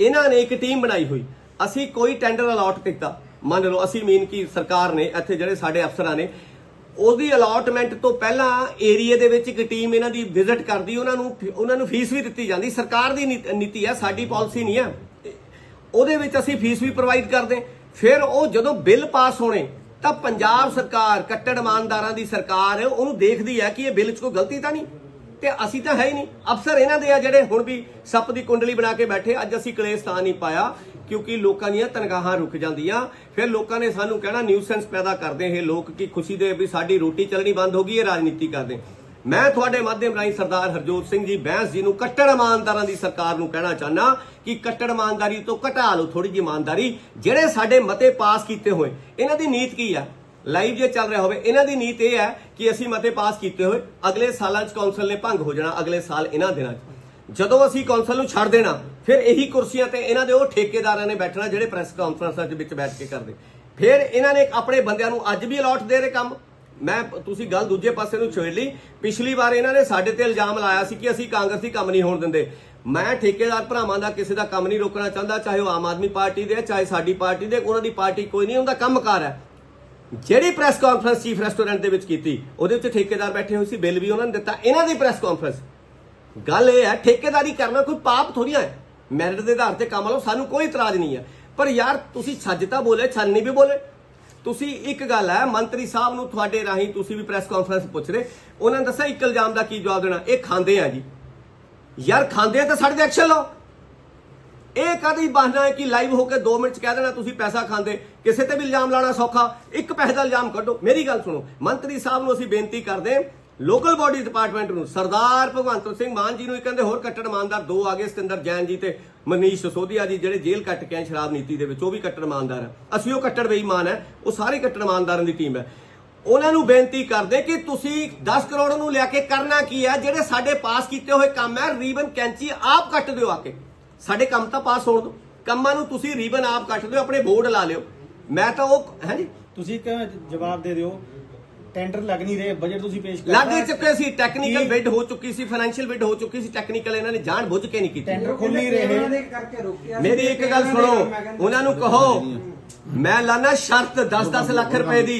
ਇਹਨਾਂ ਨੇ ਇੱਕ ਟੀਮ ਬਣਾਈ ਹੋਈ। ਅਸੀਂ ਕੋਈ ਟੈਂਡਰ ਅਲਾਟ ਕੀਤਾ। ਮੰਨ ਲਓ, ਅਸੀਂ ਮੀਨ ਕੀ ਸਰਕਾਰ ਨੇ ਇੱਥੇ ਜਿਹੜੇ ਸਾਡੇ ਅਫਸਰਾਂ ਨੇ, ਉਹਦੀ ਅਲਾਟਮੈਂਟ ਤੋਂ ਪਹਿਲਾਂ ਏਰੀਆ ਦੇ ਵਿੱਚ ਇੱਕ ਟੀਮ ਇਹਨਾਂ ਦੀ ਵਿਜ਼ਿਟ ਕਰਦੀ, ਉਹਨਾਂ ਨੂੰ ਉਹਨਾਂ ਨੂੰ ਫੀਸ ਵੀ ਦਿੱਤੀ ਜਾਂਦੀ। ਸਰਕਾਰ ਦੀ ਨੀਤੀ ਹੈ, ਸਾਡੀ ਪਾਲਿਸੀ ਨਹੀਂ ਹੈ। ਉਹਦੇ ਵਿੱਚ ਅਸੀਂ ਫੀਸ ਵੀ ਪ੍ਰੋਵਾਈਡ ਕਰਦੇ। ਫਿਰ ਉਹ ਜਦੋਂ ਬਿੱਲ ਪਾਸ ਹੋਣੇ, ਤਾਂ ਪੰਜਾਬ ਸਰਕਾਰ, ਕੱਟੜ ਇਮਾਨਦਾਰਾਂ ਦੀ ਸਰਕਾਰ ਉਹਨੂੰ ਦੇਖਦੀ ਹੈ ਕਿ ਇਹ ਬਿੱਲ 'ਚ ਕੋਈ ਗਲਤੀ ਤਾਂ ਨਹੀਂ। ਤੇ ਅਸੀਂ ਤਾਂ ਹੈ ਹੀ ਨਹੀਂ। ਅਫਸਰ ਇਹਨਾਂ ਦੇ ਆ ਜਿਹੜੇ ਹੁਣ ਵੀ ਸੱਪ ਦੀ ਕੁੰਡਲੀ ਬਣਾ ਕੇ ਬੈਠੇ। ਅੱਜ ਅਸੀਂ ਕਲੇਸ਼ ਤਾਂ ਨਹੀਂ ਪਾਇਆ, ਕਿਉਂਕਿ ਲੋਕਾਂ ਦੀਆਂ ਤਨਖਾਹਾਂ ਰੁਕ ਜਾਂਦੀਆਂ। ਫਿਰ ਲੋਕਾਂ ਨੇ ਸਾਨੂੰ ਕਹਿਣਾ ਨਿਊਸੈਂਸ ਪੈਦਾ ਕਰਦੇ ਇਹ ਲੋਕ ਕਿ ਖੁਸ਼ੀ ਦੇ ਵੀ ਸਾਡੀ ਰੋਟੀ ਚੱਲਣੀ ਬੰਦ ਹੋ ਗਈ, ਇਹ ਰਾਜਨੀਤੀ ਕਰਦੇ। ਮੈਂ ਤੁਹਾਡੇ ਮਾਧਿਅਮ ਰਾਹੀਂ ਸਰਦਾਰ ਹਰਜੋਤ ਸਿੰਘ ਜੀ ਬੈਂਸ ਜੀ ਨੂੰ ਕੱਟੜ ਇਮਾਨਦਾਰਾਂ ਦੀ ਸਰਕਾਰ ਨੂੰ ਕਹਿਣਾ ਚਾਹਨਾ ਕਿ ਕੱਟੜ ਇਮਾਨਦਾਰੀ ਤੋਂ ਘਟਾ ਲਓ ਥੋੜੀ ਜਿਹੀ ਇਮਾਨਦਾਰੀ। ਜਿਹੜੇ ਸਾਡੇ ਮਤੇ ਪਾਸ ਕੀਤੇ ਹੋਏ, ਇਹਨਾਂ ਦੀ ਨੀਤ ਕੀ ਆ? ਲਾਈਵ ਜੇ ਚੱਲ ਰਿਹਾ ਹੋਵੇ, ਇਹਨਾਂ ਦੀ ਨੀਤ ਇਹ ਹੈ ਕਿ ਅਸੀਂ ਮਤੇ ਪਾਸ ਕੀਤੇ ਹੋਏ, ਅਗਲੇ ਸਾਲਾਂ 'ਚ ਕੌਂਸਲ ਨੇ ਭੰਗ ਹੋ ਜਾਣਾ, ਅਗਲੇ ਸਾਲ ਇਹਨਾਂ ਦਿਨਾਂ 'ਚ। ਜਦੋਂ ਅਸੀਂ ਕੌਂਸਲ ਨੂੰ ਛੱਡ ਦੇਣਾ, ਫਿਰ ਇਹੀ ਕੁਰਸੀਆਂ ਤੇ ਇਹਨਾਂ ਦੇ ਉਹ ਠੇਕੇਦਾਰਾਂ ਨੇ ਬੈਠਣਾ ਜਿਹੜੇ ਪ੍ਰੈਸ ਕਾਨਫਰੰਸਾਂ ਚ ਵਿੱਚ ਬੈਠ ਕੇ ਕਰਦੇ। ਫਿਰ ਇਹਨਾਂ ਨੇ ਆਪਣੇ ਬੰਦਿਆਂ ਨੂੰ ਅੱਜ ਵੀ ਅਲਾਟ ਦੇ ਰਹੇ ਕੰਮ। ਮੈਂ ਤੁਸੀਂ ਗੱਲ ਦੂਜੇ ਪਾਸੇ ਨੂੰ ਛੇੜ ਲਈ। ਪਿਛਲੀ ਵਾਰ ਇਹਨਾਂ ਨੇ ਸਾਡੇ ਤੇ ਇਲਜ਼ਾਮ ਲਾਇਆ ਸੀ ਕਿ ਅਸੀਂ ਕਾਂਗਰਸੀ ਕੰਮ ਨਹੀਂ ਹੋਣ ਦਿੰਦੇ। ਮੈਂ ਠੇਕੇਦਾਰ ਭਰਾਵਾਂ ਦਾ ਕਿਸੇ ਦਾ ਕੰਮ ਨਹੀਂ ਰੋਕਣਾ ਚਾਹੁੰਦਾ ਚਾਹੇ ਉਹ ਆਮ ਆਦਮੀ ਪਾਰਟੀ ਦੇ ਹੈ, ਚਾਹੇ ਸਾਡੀ ਪਾਰਟੀ ਦੇ ਉਹਨਾਂ ਦੀ ਪਾਰਟੀ ਕੋਈ ਨਹੀਂ ਉਹਦਾ ਕੰਮਕਾਰ ਹੈ। ਜਿਹੜੀ ਪ੍ਰੈਸ ਕਾਨਫਰੰਸ ਚੀਫ ਰੈਸਟੋਰੈਂਟ ਦੇ ਵਿੱਚ ਕੀਤੀ ਉਹਦੇ ਵਿੱਚ ਠੇਕੇਦਾਰ ਬੈਠੇ ਹੋਏ ਸੀ ਬਿੱਲ ਵੀ ਉਹਨਾਂ ਨੇ ਦਿੱਤਾ ਇਹਨਾਂ ਦੀ ਪ੍ਰੈਸ ਕਾਨਫਰੰਸ। ਗੱਲ ਇਹ ਹੈ ਠੇਕੇਦਾਰੀ ਕਰਨਾ ਕੋਈ ਪਾਪ ਥੋੜੀ ਹੈ। ਮੈਰਿਟ ਦੇ ਆਧਾਰ ਤੇ ਕੰਮ ਲਓ ਸਾਨੂੰ ਕੋਈ ਇਤਰਾਜ਼ ਨਹੀਂ ਹੈ। ਪਰ ਯਾਰ ਤੁਸੀਂ ਛੱਜ ਤਾਂ ਬੋਲੇ ਛੰਨੀ ਵੀ ਬੋਲੇ। ਤੁਸੀਂ ਇੱਕ ਗੱਲ ਹੈ, ਮੰਤਰੀ ਸਾਹਿਬ ਨੂੰ ਤੁਹਾਡੇ ਰਾਹੀਂ ਤੁਸੀਂ ਵੀ ਪ੍ਰੈਸ ਕਾਨਫਰੰਸ ਪੁੱਛ ਰਹੇ। ਉਹਨਾਂ ਨੇ ਦੱਸਿਆ ਇੱਕ ਇਲਜ਼ਾਮ ਦਾ ਕੀ ਜਵਾਬ ਦੇਣਾ? ਇਹ ਖਾਂਦੇ ਆ ਜੀ। ਯਾਰ ਖਾਂਦੇ ਆ ਤਾਂ ਸਾਡੇ ਐਕਸ਼ਨ ਲਓ। ਇਹ ਕਦੀ ਬਹਾਨਾ ਹੈ ਕਿ ਲਾਈਵ ਹੋ ਕੇ 2 ਮਿੰਟ ਚ ਕਹਿ ਦੇਣਾ, ਤੁਸੀਂ ਪੈਸਾ ਖਾਂਦੇ। ਕਿਸੇ ਤੇ ਵੀ ਇਲਜ਼ਾਮ ਲਾਣਾ ਸੌਖਾ। ਇੱਕ ਪੈਸੇ ਦਾ ਇਲਜ਼ਾਮ ਕੱਢੋ। ਮੇਰੀ ਗੱਲ ਸੁਣੋ। ਮੰਤਰੀ ਸਾਹਿਬ ਨੂੰ ਅਸੀਂ ਬੇਨਤੀ ਕਰਦੇ ਹਾਂ ਲੋਕਲ ਬਾਡੀ ਡਿਪਾਰਟਮੈਂਟ ਨੂੰ ਸਰਦਾਰ ਭਗਵੰਤ ਸਿੰਘ ਮਾਨ ਜੀ ਨੂੰ ਇਹ ਕਹਿੰਦੇ ਹੋਰ ਕੱਟੜ ਇਮਾਨਦਾਰ ਦੋ ਆ ਗਏ ਸਤਿੰਦਰ ਜੈਨ ਜੀ ਤੇ ਮਨੀਸ਼ ਸੋਧੀਆ ਜੀ, ਜਿਹੜੇ ਜੇਲ੍ਹ ਕੱਟ ਕੇ ਆਏ ਸ਼ਰਾਬ ਨੀਤੀ ਦੇ ਵਿੱਚ, ਉਹ ਵੀ ਕੱਟੜ ਇਮਾਨਦਾਰ ਹੈ ਅਸੀਂ ਉਹ ਕੱਟੜ ਬੇਈਮਾਨ ਹੈ ਉਹ ਸਾਰੇ ਕੱਟੜ ਇਮਾਨਦਾਰਾਂ ਦੀ ਟੀਮ ਹੈ ਉਹਨਾਂ ਨੂੰ ਬੇਨਤੀ ਕਰਦੇ ਕਿ ਤੁਸੀਂ 10 ਕਰੋੜ ਨੂੰ ਲਿਆ ਕੇ ਕਰਨਾ ਕੀ ਹੈ ਜਿਹੜੇ ਸਾਡੇ ਪਾਸ ਕੀਤੇ ਹੋਏ ਕੰਮ ਹੈ ਰੀਬਨ ਕੈਂਚੀ ਆਪ ਕੱਟ ਦਿਓ ਆ ਕੇ। ਸਾਡੇ ਕੰਮ ਤਾਂ ਪਾਸ ਹੋਣ ਦਿਓ। ਕੰਮਾਂ ਨੂੰ ਤੁਸੀਂ ਰੀਬਨ ਆਪ ਕੱਟ ਦਿਓ, ਆਪਣੇ ਬੋਰਡ ਲਾ ਲਿਓ। ਮੈਂ ਤਾਂ ਉਹ, ਹੈ ਜੀ? ਤੁਸੀਂ ਇੱਕ ਜਵਾਬ ਦੇ ਦਿਓ। ਟੈਂਡਰ ਲੱਗ ਨਹੀਂ ਰਹੇ ਬਜਟ ਤੁਸੀਂ ਪੇਸ਼ ਕਰਤਾ ਲੱਗ ਚੁੱਕੇ ਸੀ ਟੈਕਨੀਕਲ ਬਿਡ ਹੋ ਚੁੱਕੀ ਸੀ ਫਾਈਨੈਂਸ਼ੀਅਲ ਬਿਡ ਹੋ ਚੁੱਕੀ ਸੀ ਟੈਕਨੀਕਲ ਇਹਨਾਂ ਨੇ ਜਾਣ ਬੁੱਝ ਕੇ ਨਹੀਂ ਕੀਤੀ। ਟੈਂਡਰ ਖੁੱਲ ਨਹੀਂ ਰਹੇ। ਕਰਕੇ ਰੋਕਿਆ ਮੇਰੀ ਇੱਕ ਗੱਲ ਸੁਣੋ ਉਹਨਾਂ ਨੂੰ ਕਹੋ ਮੈਂ ਲਾਣਾ ਸ਼ਰਤ 10-10 ਲੱਖ ਰੁਪਏ ਦੀ।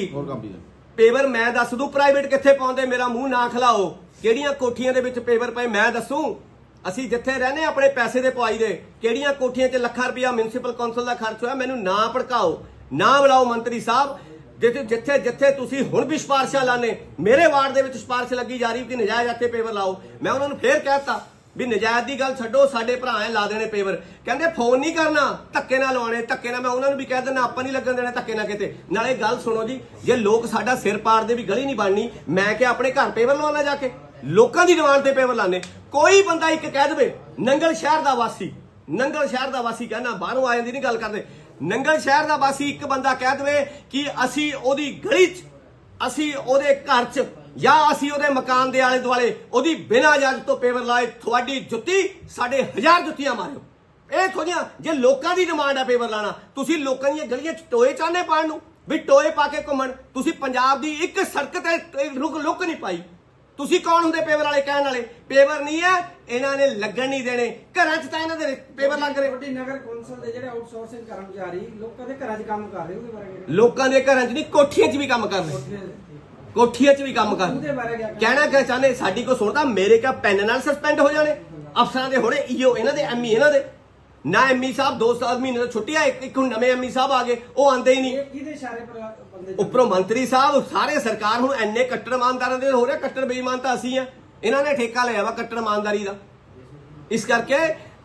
ਪੇਵਰ ਮੈਂ ਦੱਸ ਦੂੰ ਪ੍ਰਾਈਵੇਟ ਕਿੱਥੇ ਪਾਉਂਦੇ ਮੇਰਾ ਮੂੰਹ ਨਾ ਖਲਾਓ। ਕਿਹੜੀਆਂ ਕੋਠੀਆਂ ਦੇ ਵਿੱਚ ਪੇਵਰ ਪਏ ਮੈਂ ਦੱਸੂ? ਅਸੀਂ ਜਿੱਥੇ ਰਹਨੇ ਆਪਣੇ ਪੈਸੇ ਦੇ ਪਵਾਈ ਦੇ। ਕਿਹੜੀਆਂ ਕੋਠੀਆਂ 'ਚ ਲੱਖਾਂ ਰੁਪਇਆ ਮਿਊਨਿਸਪਲ ਕੌਂਸਲ ਦਾ ਖਰਚ ਹੋਇਆ ਮੈਨੂੰ ਨਾ ਭੜਕਾਓ ਨਾ ਬੁਲਾਓ ਮੰਤਰੀ ਸਾਹਿਬ। ਜਿੱਥੇ ਜਿੱਥੇ ਜਿੱਥੇ ਤੁਸੀਂ ਹੁਣ ਵੀ ਸਿਫਾਰਸ਼ਾਂ ਲਾਣੇ ਮੇਰੇ ਵਾਰਡ ਦੇ ਵਿੱਚ ਸਿਫਾਰਸ਼ ਲੱਗੀ ਜਾ ਰਹੀ ਕਿ ਨਜਾਇਜ਼ ਇੱਥੇ ਪੇਪਰ ਲਾਓ। ਮੈਂ ਉਹਨਾਂ ਨੂੰ ਫੇਰ ਕਹਿਤਾ ਵੀ ਨਜਾਇਜ਼ ਦੀ ਗੱਲ ਛੱਡੋ, ਸਾਡੇ ਭਰਾ ਐ ਲਾ ਦੇਣੇ ਪੇਪਰ। ਕਹਿੰਦੇ ਫੋਨ ਨਹੀਂ ਕਰਨਾ, ਧੱਕੇ ਨਾਲ ਲਵਾਣੇ ਧੱਕੇ ਨਾਲ ਮੈਂ ਉਹਨਾਂ ਨੂੰ ਵੀ ਕਹਿ ਦਿੰਦਾ, ਆਪਾਂ ਨਹੀਂ ਲੱਗਣ ਦੇਣਾ ਧੱਕੇ ਨਾਲ ਕਿਤੇ। ਨਾਲੇ ਗੱਲ ਸੁਣੋ ਜੀ, ਜੇ ਲੋਕ ਸਾਡਾ ਸਿਰ ਪਾੜ ਦੇ ਵੀ ਗਲੀ ਨਹੀਂ ਬਣਨੀ, ਮੈਂ ਕਿ ਆਪਣੇ ਘਰ ਪੇਪਰ ਲਵਾਉਣਾ ਜਾ ਕੇ। ਲੋਕਾਂ ਦੀ ਡਿਮਾਂਡ ਤੇ ਪੇਪਰ ਲਾਣੇ ਕੋਈ ਬੰਦਾ ਇੱਕ ਕਹਿ ਦੇਵੇ, ਨੰਗਲ ਸ਼ਹਿਰ ਦਾ ਵਾਸੀ, ਨੰਗਲ ਸ਼ਹਿਰ ਦਾ ਵਾਸੀ ਕਹਿੰਦਾ, ਬਾਹਰੋਂ ਆਏ ਦੀ ਨਹੀਂ ਗੱਲ ਕਰਦੇ। ਨੰਗਲ ਸ਼ਹਿਰ ਦਾ ਵਾਸੀ ਇੱਕ ਬੰਦਾ ਕਹਿ ਦੇਵੇ ਕਿ ਅਸੀਂ ਉਹਦੀ ਗਲੀ 'ਚ, ਅਸੀਂ ਉਹਦੇ ਘਰ 'ਚ ਜਾਂ ਅਸੀਂ ਉਹਦੇ ਮਕਾਨ ਦੇ ਆਲੇ ਦੁਆਲੇ ਉਹਦੀ ਬਿਨਾਂ ਇਜਾਜ਼ਤ ਤੋਂ ਪੇਵਰ ਲਾਏ ਤੁਹਾਡੀ ਜੁੱਤੀ, ਸਾਡੇ ਹਜ਼ਾਰ ਜੁੱਤੀਆਂ ਮਾਰਿਓ। ਇਹ ਥੋੜੀਆਂ ਜੇ ਲੋਕਾਂ ਦੀ ਡਿਮਾਂਡ ਹੈ ਪੇਵਰ ਲਾਣਾ, ਤੁਸੀਂ ਲੋਕਾਂ ਦੀਆਂ ਗਲੀਆਂ 'ਚ ਟੋਏ ਚਾਹਨੇ ਪਾਣ ਨੂੰ? ਵੀ ਟੋਏ ਪਾ ਕੇ ਘੁੰਮਣ, ਤੁਸੀਂ ਪੰਜਾਬ ਦੀ ਇੱਕ ਸੜਕ ਤੇ ਰੁਕ ਲੁੱਕ ਨਹੀਂ ਪਾਈ। ਤੁਸੀਂ ਕੌਣ ਹੁੰਦੇ ਪੇਵਰ ਵਾਲੇ ਕਹਿਣ ਵਾਲੇ? ਪੇਵਰ ਨਹੀਂ ਹੈ ਇਹਨਾਂ ਨੇ ਲੱਗਣ ਨਹੀਂ ਦੇਣੇ। ਘਰਾਂ 'ਚ ਤਾਂ ਇਹਨਾਂ ਦੇ ਪੇਵਰ ਲੱਗ ਰਹੇ। ਵੱਡੀ ਨਗਰ ਕੌਂਸਲ ਦੇ ਜਿਹੜੇ ਆਊਟਸੋਰਸਿੰਗ ਕਰਮਚਾਰੀ ਲੋਕਾਂ ਦੇ ਘਰਾਂ 'ਚ ਕੰਮ ਕਰ ਰਹੇ ਉਹਦੇ ਬਾਰੇ? ਲੋਕਾਂ ਦੇ ਘਰਾਂ 'ਚ ਨਹੀਂ ਕੋਠੀਆਂ 'ਚ ਵੀ ਕੰਮ ਕਰਦੇ ਕੋਠੀਆਂ 'ਚ। ਵੀ ਕੰਮ ਕਿਆ ਕਹਿਣਾ? ਕਹਿਣਾ ਕਿ ਚਾਹਨੇ ਸਾਡੀ ਕੋ ਸੁਣਦਾ ਮੇਰੇ ਕਾ ਪੈਨ ਨਾਲ ਸਸਪੈਂਡ ਹੋ ਜਾਣੇ। ਅਫਸਰਾਂ ਦੇ ਹੋਣੇ ਈਓ ਇਹਨਾਂ ਦੇ ਐਮਈ ਇਹਨਾਂ ਦੇ। ਨਾ ਐਮਈ ਸਾਹਿਬ ਦੋ ਸਾਲ ਮਹੀਨੇ ਤੋਂ ਛੁੱਟੀ ਆ ਇੱਕ ਇੱਕ ਹੁਣ ਨਵੇਂ ਐਮਈ ਸਾਹਿਬ ਆ ਗਏ ਉਹ ਆਂਦੇ ਹੀ ਨਹੀਂ। ਕਿਹਦੇ ਇਸ਼ਾਰੇ ਪਰ ਬੰਦੇ ਉੱਪਰੋਂ ਮੰਤਰੀ ਸਾਹਿਬ ਸਾਰੇ ਸਰਕਾਰ ਹੁਣ ਐਨੇ ਕੱਟੜ ਇਮਾਨਦਾਰਾਂ ਦੇ ਹੋ ਰਿਹਾ ਕੱਟੜ ਬੇਈਮਾਨ ਤਾਂ ਅਸੀਂ ਆ। ਇਹਨਾਂ ਨੇ ਠੇਕਾ ਲਿਆ ਵਾ ਕੱਟੜ ਇਮਾਨਦਾਰੀ ਦਾ। ਇਸ ਕਰਕੇ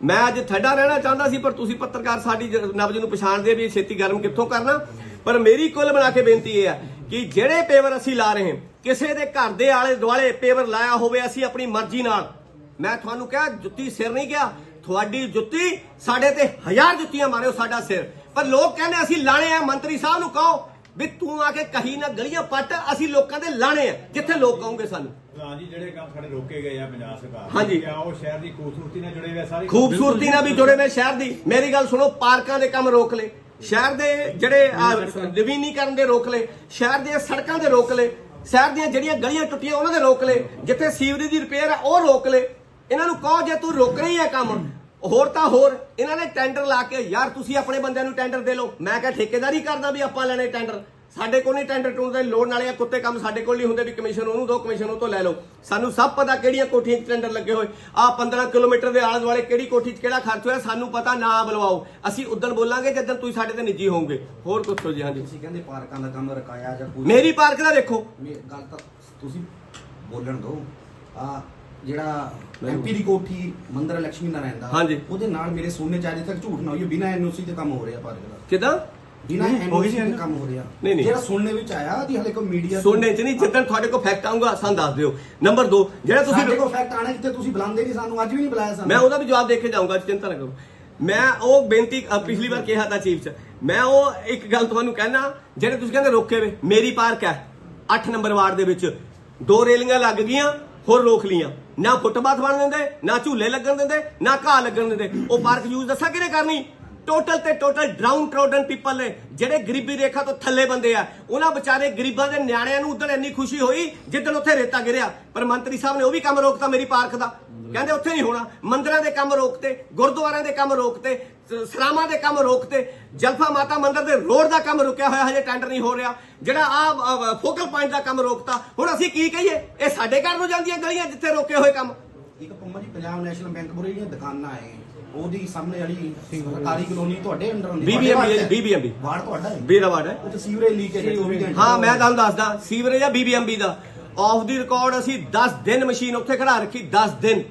ਮੈਂ ਅੱਜ ਠੱਡਾ ਰਹਿਣਾ ਚਾਹੁੰਦਾ ਸੀ ਪਰ ਤੁਸੀਂ ਪੱਤਰਕਾਰ ਸਾਡੀ ਜ- ਨਬਜ ਨੂੰ ਪਛਾਣਦੇ ਵੀ ਛੇਤੀ ਗਰਮ ਕਿੱਥੋਂ ਕਰਨਾ। ਪਰ ਮੇਰੀ ਕੁੱਲ ਬਣਾ ਕੇ ਬੇਨਤੀ ਇਹ ਹੈ ਕਿ ਜਿਹੜੇ ਪੇਵਰ ਅਸੀਂ ਲਾ ਰਹੇ ਹਾਂ ਕਿਸੇ ਦੇ ਘਰ ਦੇ ਆਲੇ ਦੁਆਲੇ ਪੇਵਰ ਲਾਇਆ ਹੋਵੇ ਅਸੀਂ ਆਪਣੀ ਮਰਜ਼ੀ ਨਾਲ। ਮੈਂ ਤੁਹਾਨੂੰ ਕਿਹਾ ਜੁੱਤੀ ਸਿਰ ਨਹੀਂ ਗਿਆ। ਤੁਹਾਡੀ ਜੁੱਤੀ ਸਾਡੇ ਤੇ ਹਜ਼ਾਰ ਜੁੱਤੀਆਂ ਮਾਰਿਓ ਸਾਡਾ ਸਿਰ। ਪਰ ਲੋਕ ਕਹਿੰਦੇ ਅਸੀਂ ਲਾਣੇ ਆ ਮੰਤਰੀ ਸਾਹਿਬ ਨੂੰ ਕਹੋ ਵੀ ਤੂੰ ਆ ਕੇ ਕਹੀ ਨਾ ਗਲੀਆਂ ਪੱਟ ਅਸੀਂ ਲੋਕਾਂ ਦੇ ਲਾਣੇ ਆ ਜਿੱਥੇ ਲੋਕ ਕਹੋਗੇ ਸਾਨੂੰ। ਪ੍ਰਧਾਨ ਜੀ ਜਿਹੜੇ ਕੰਮ ਸਾਡੇ ਰੋਕੇ ਗਏ ਆ ਪੰਜਾਬ ਸਰਕਾਰ ਹਾਂਜੀ। ਕਿਆ ਉਹ ਸ਼ਹਿਰ ਦੀ ਖੂਬਸੂਰਤੀ ਨਾਲ ਜੁੜੇ ਹੋਏ ਆ ਸਾਰੇ? ਖੂਬਸੂਰਤੀ ਨਾਲ ਵੀ ਜੁੜੇ ਨੇ ਸ਼ਹਿਰ ਦੀ। ਮੇਰੀ ਗੱਲ ਸੁਣੋ ਪਾਰਕਾਂ ਦੇ ਕੰਮ ਰੋਕ ਲਏ। ਸ਼ਹਿਰ ਦੇ ਜਿਹੜੇ ਨਵੀਨੀਕਰਨ ਦੇ ਰੋਕ ਲਏ। ਸ਼ਹਿਰ ਦੀਆਂ ਸੜਕਾਂ ਦੇ ਰੋਕ ਲਏ। ਸ਼ਹਿਰ ਦੀਆਂ ਜਿਹੜੀਆਂ ਗਲੀਆਂ ਟੁੱਟੀਆਂ ਉਹਨਾਂ ਦੇ ਰੋਕ ਲਏ। ਜਿੱਥੇ ਸੀਵਰੇਜ ਦੀ ਰਿਪੇਅਰ ਆ ਉਹ ਰੋਕ ਲਏ। ਇਹਨਾਂ ਨੂੰ ਕਹੋ ਜੇ ਤੂੰ ਰੋਕਣਾ ਹੀ ਹੈ ਕੰਮ। ਹੋਰ ਤਾਂ ਹੋਰ ਇਹਨਾਂ ਨੇ ਟੈਂਡਰ ਲਾ ਕੇ ਯਾਰ ਤੁਸੀਂ ਆਪਣੇ ਬੰਦਿਆਂ ਨੂੰ ਟੈਂਡਰ ਦੇ ਲਓ। ਮੈਂ ਕਿਹਾ ਠੇਕੇਦਾਰੀ ਕਰਦਾ ਵੀ ਆਪਾਂ ਲੈਣੇ ਟੈਂਡਰ ਸਾਡੇ ਕੋਲ ਨਹੀਂ ਟੈਂਡਰ ਟੂਣ ਦੇ ਲੋੜ ਨਾਲੇ ਆ ਕੁੱਤੇ ਕੰਮ ਸਾਡੇ ਕੋਲ ਨਹੀਂ ਹੁੰਦੇ ਵੀ ਕਮਿਸ਼ਨ ਉਹਨੂੰ ਦੋ ਕਮਿਸ਼ਨ ਉਹ ਤੋਂ ਲੈ ਲਓ। ਸਾਨੂੰ ਸਭ ਪਤਾ ਕਿਹੜੀਆਂ ਕੋਠੀਆਂ 'ਚ ਟੈਂਡਰ ਲੱਗੇ ਹੋਏ। ਆ 15 ਕਿਲੋਮੀਟਰ ਦੇ ਆਲੇ ਦੁਆਲੇ ਕਿਹੜੀ ਕੋਠੀ 'ਚ ਕਿਹੜਾ ਖਰਚ ਹੋਇਆ ਸਾਨੂੰ ਪਤਾ ਨਾ ਬੁਲਵਾਓ। ਅਸੀਂ ਉਦੋਂ ਬੋਲਾਂਗੇ ਜਦੋਂ ਤੁਸੀਂ ਸਾਡੇ ਤੇ ਨਿੱਜੀ ਹੋਵੋਗੇ। ਹੋਰ ਪੁੱਛੋ ਜੀ ਹਾਂਜੀ। ਤੁਸੀਂ ਕਹਿੰਦੇ ਪਾਰਕਾਂ ਦਾ ਕੰਮ ਰਕਾਇਆ ਜਾਂ ਕੋਈ ਮੇਰੀ ਪਾਰਕ ਦਾ ਦੇਖੋ। ਗੱਲ ਤਾਂ ਤੁਸੀਂ ਬੋਲਣ ਦਿਓ ਆ ਜਿਹੜਾ ਐਮਪੀ ਦੀ ਕੋਠੀ ਮੰਦਰ ਲక్ష్ਮੀ ਨਾਰਾਇਣ ਦਾ ਹਾਂਜੀ। ਉਹਦੇ ਨਾਲ ਮੇਰੇ ਸੁਣਨੇ ਚ ਅਜੇ ਤੱਕ ਝੂਠ ਨਾ ਹੋਈਏ ਬਿਨਾ ਐਨਓਸੀ ਤੇ ਕੰਮ ਹੋ ਰਿਹਾ ਪਾਰਕ ਦਾ। ਕਿਦਾਂ? ਬਿਨਾ ਨਹੀਂ, ਐਨਓਸੀ ਤੇ ਕੰਮ ਹੋ ਰਿਹਾ। ਨਹੀਂ, ਨਹੀਂ। ਜਿਹੜਾ ਸੁਣਨੇ ਵਿੱਚ ਆਇਆ ਕਿ ਹਲੇ ਕੋਈ ਮੀਡੀਆ ਸੁਣਨੇ ਚ ਨਹੀਂ ਜਦੋਂ ਤੁਹਾਡੇ ਕੋਲ ਫੈਕਟ ਆਊਗਾ ਸਾਨੂੰ ਦੱਸ ਦਿਓ। ਨੰਬਰ 2 ਜਿਹੜਾ ਸਾਡੇ ਤੁਸੀਂ ਕੋਲ ਫੈਕਟ ਆਣਾ ਜਿੱਥੇ ਤੁਸੀਂ ਬੁਲਾਉਂਦੇ ਨਹੀਂ ਸਾਨੂੰ ਅੱਜ ਵੀ ਨਹੀਂ ਬੁਲਾਇਆ ਸਾਨੂੰ। ਮੈਂ ਉਹਦਾ ਵੀ ਜਵਾਬ ਦੇ ਕੇ ਜਾਊਂਗਾ ਚਿੰਤਾ ਨਾ ਕਰੋ। ਮੈਂ ਉਹ ਬੇਨਤੀ ਅ, ਪਿਛਲੀ ਵਾਰ ਕਿਹਾ ਤਾਂ ਚੀਫ ਚ ਮੈਂ ਉਹ ਇੱਕ ਗੱਲ ਤੁਹਾਨੂੰ ਕਹਿਣਾ ਜਿਹੜੇ ਤੁਸੀਂ ਕਹਿੰਦੇ ਰੋਕੇ ਵੇ ਮੇਰੀ ਪਾਰਕ ਹੈ 8 ਨੰਬਰ ਵਾਰਡ ਦੇ ਵਿੱਚ। ਦੋ ਰੇਲਿੰਗਾਂ ਲੱਗ ਗਈਆਂ ਹੋਰ ਰੋਕ ਲੀਆਂ ਨਾ ਫੁੱਟਪਾਥ ਬਣ ਦਿੰਦੇ ਨਾ ਝੂਲੇ ਲੱਗਣ ਦਿੰਦੇ, ਨਾ ਘਾਹ ਲੱਗਣ ਦਿੰਦੇ। ਉਹ ਪਾਰਕ ਯੂਜ਼ ਦੱਸਾਂ ਕਿਹਨੇ ਕਰਨੀ? ਟੋਟਲ ਤੇ ਟੋਟਲ ਡਰਾਊਨ ਟ੍ਰੋਡਨ ਪੀਪਲ ਨੇ, ਜਿਹੜੇ ਗਰੀਬੀ ਰੇਖਾ ਤੋਂ ਥੱਲੇ ਬੰਦੇ ਆ। ਉਹਨਾਂ ਵਿਚਾਰੇ ਗਰੀਬਾਂ ਦੇ ਨਿਆਣਿਆਂ ਨੂੰ ਉਦੋਂ ਇੰਨੀ ਖੁਸ਼ੀ ਹੋਈ, ਜਿੱਦਣ ਉੱਥੇ ਰੇਤਾ ਗਿਰਿਆ। ਪਰ ਮੰਤਰੀ ਸਾਹਿਬ ਨੇ ਉਹ ਵੀ ਕੰਮ ਰੋਕਤਾ ਮੇਰੀ ਪਾਰਕ ਦਾ। ਕਹਿੰਦੇ ਉੱਥੇ ਨਹੀਂ ਹੋਣਾ। ਮੰਦਿਰਾਂ ਦੇ ਕੰਮ ਰੋਕਤੇ ਗੁਰਦੁਆਰਿਆਂ ਦੇ ਕੰਮ ਰੋਕਤੇ ਸ- ਸਰਾਵਾਂ ਦੇ ਕੰਮ ਰੋਕਤੇ। ਜਲਫਾ ਮਾਤਾ ਮੰਦਿਰ ਦੇ ਰੋਡ ਦਾ ਕੰਮ ਰੁਕਿਆ ਹੋਇਆ ਹਜੇ ਟੈਂਡਰ ਨਹੀਂ ਹੋ ਰਿਹਾ। ਜਿਹੜਾ ਆ ਫੋਕਲ ਪੁਆਇੰਟ ਦਾ ਕੰਮ ਰੋਕਤਾ। ਹੁਣ ਅਸੀਂ ਕੀ ਕਹੀਏ? ਇਹ ਸਾਡੇ ਘਰ ਨੂੰ ਜਾਂਦੀਆਂ ਗਲੀਆਂ ਜਿੱਥੇ ਰੋਕੇ ਹੋਏ ਕੰਮ। ਇੱਕ ਪੰਮਾ ਜੀ ਪੰਜਾਬ ਨੈਸ਼ਨਲ ਬੈਂਕ ਮੁਰੇ ਜਿਹੜੀਆਂ ਦੁਕਾਨਾਂ ਹੈ ਉਹਦੀ ਸਾਹਮਣੇ ਵਾਲੀ ਸਰਕਾਰੀ ਕਲੋਨੀ ਤੁਹਾਡੇ ਅੰਡਰ ਹੁੰਦੀ ਹੈ, BBMB ਵਾਰਡ ਤੁਹਾਡਾ ਹੈ। ਵੀਰਾ ਵਾਰਡ ਹੈ। ਉੱਥੇ ਸੀਵਰੇਜ ਲੀਕ ਹੈ 24 ਘੰਟੇ ਹਾਂ। ਮੈਂ ਤੁਹਾਨੂੰ ਦੱਸਦਾ ਸੀਵਰੇਜ ਆ ਬੀਬੀਐਮਬੀ ਦਾ। ਆਫ ਦੀ ਰਿਕਾਰਡ ਅਸੀਂ 10 ਦਿਨ ਮਸ਼ੀਨ ਉੱਥੇ ਖੜਾ ਰੱਖੀ 10 ਦਿਨ।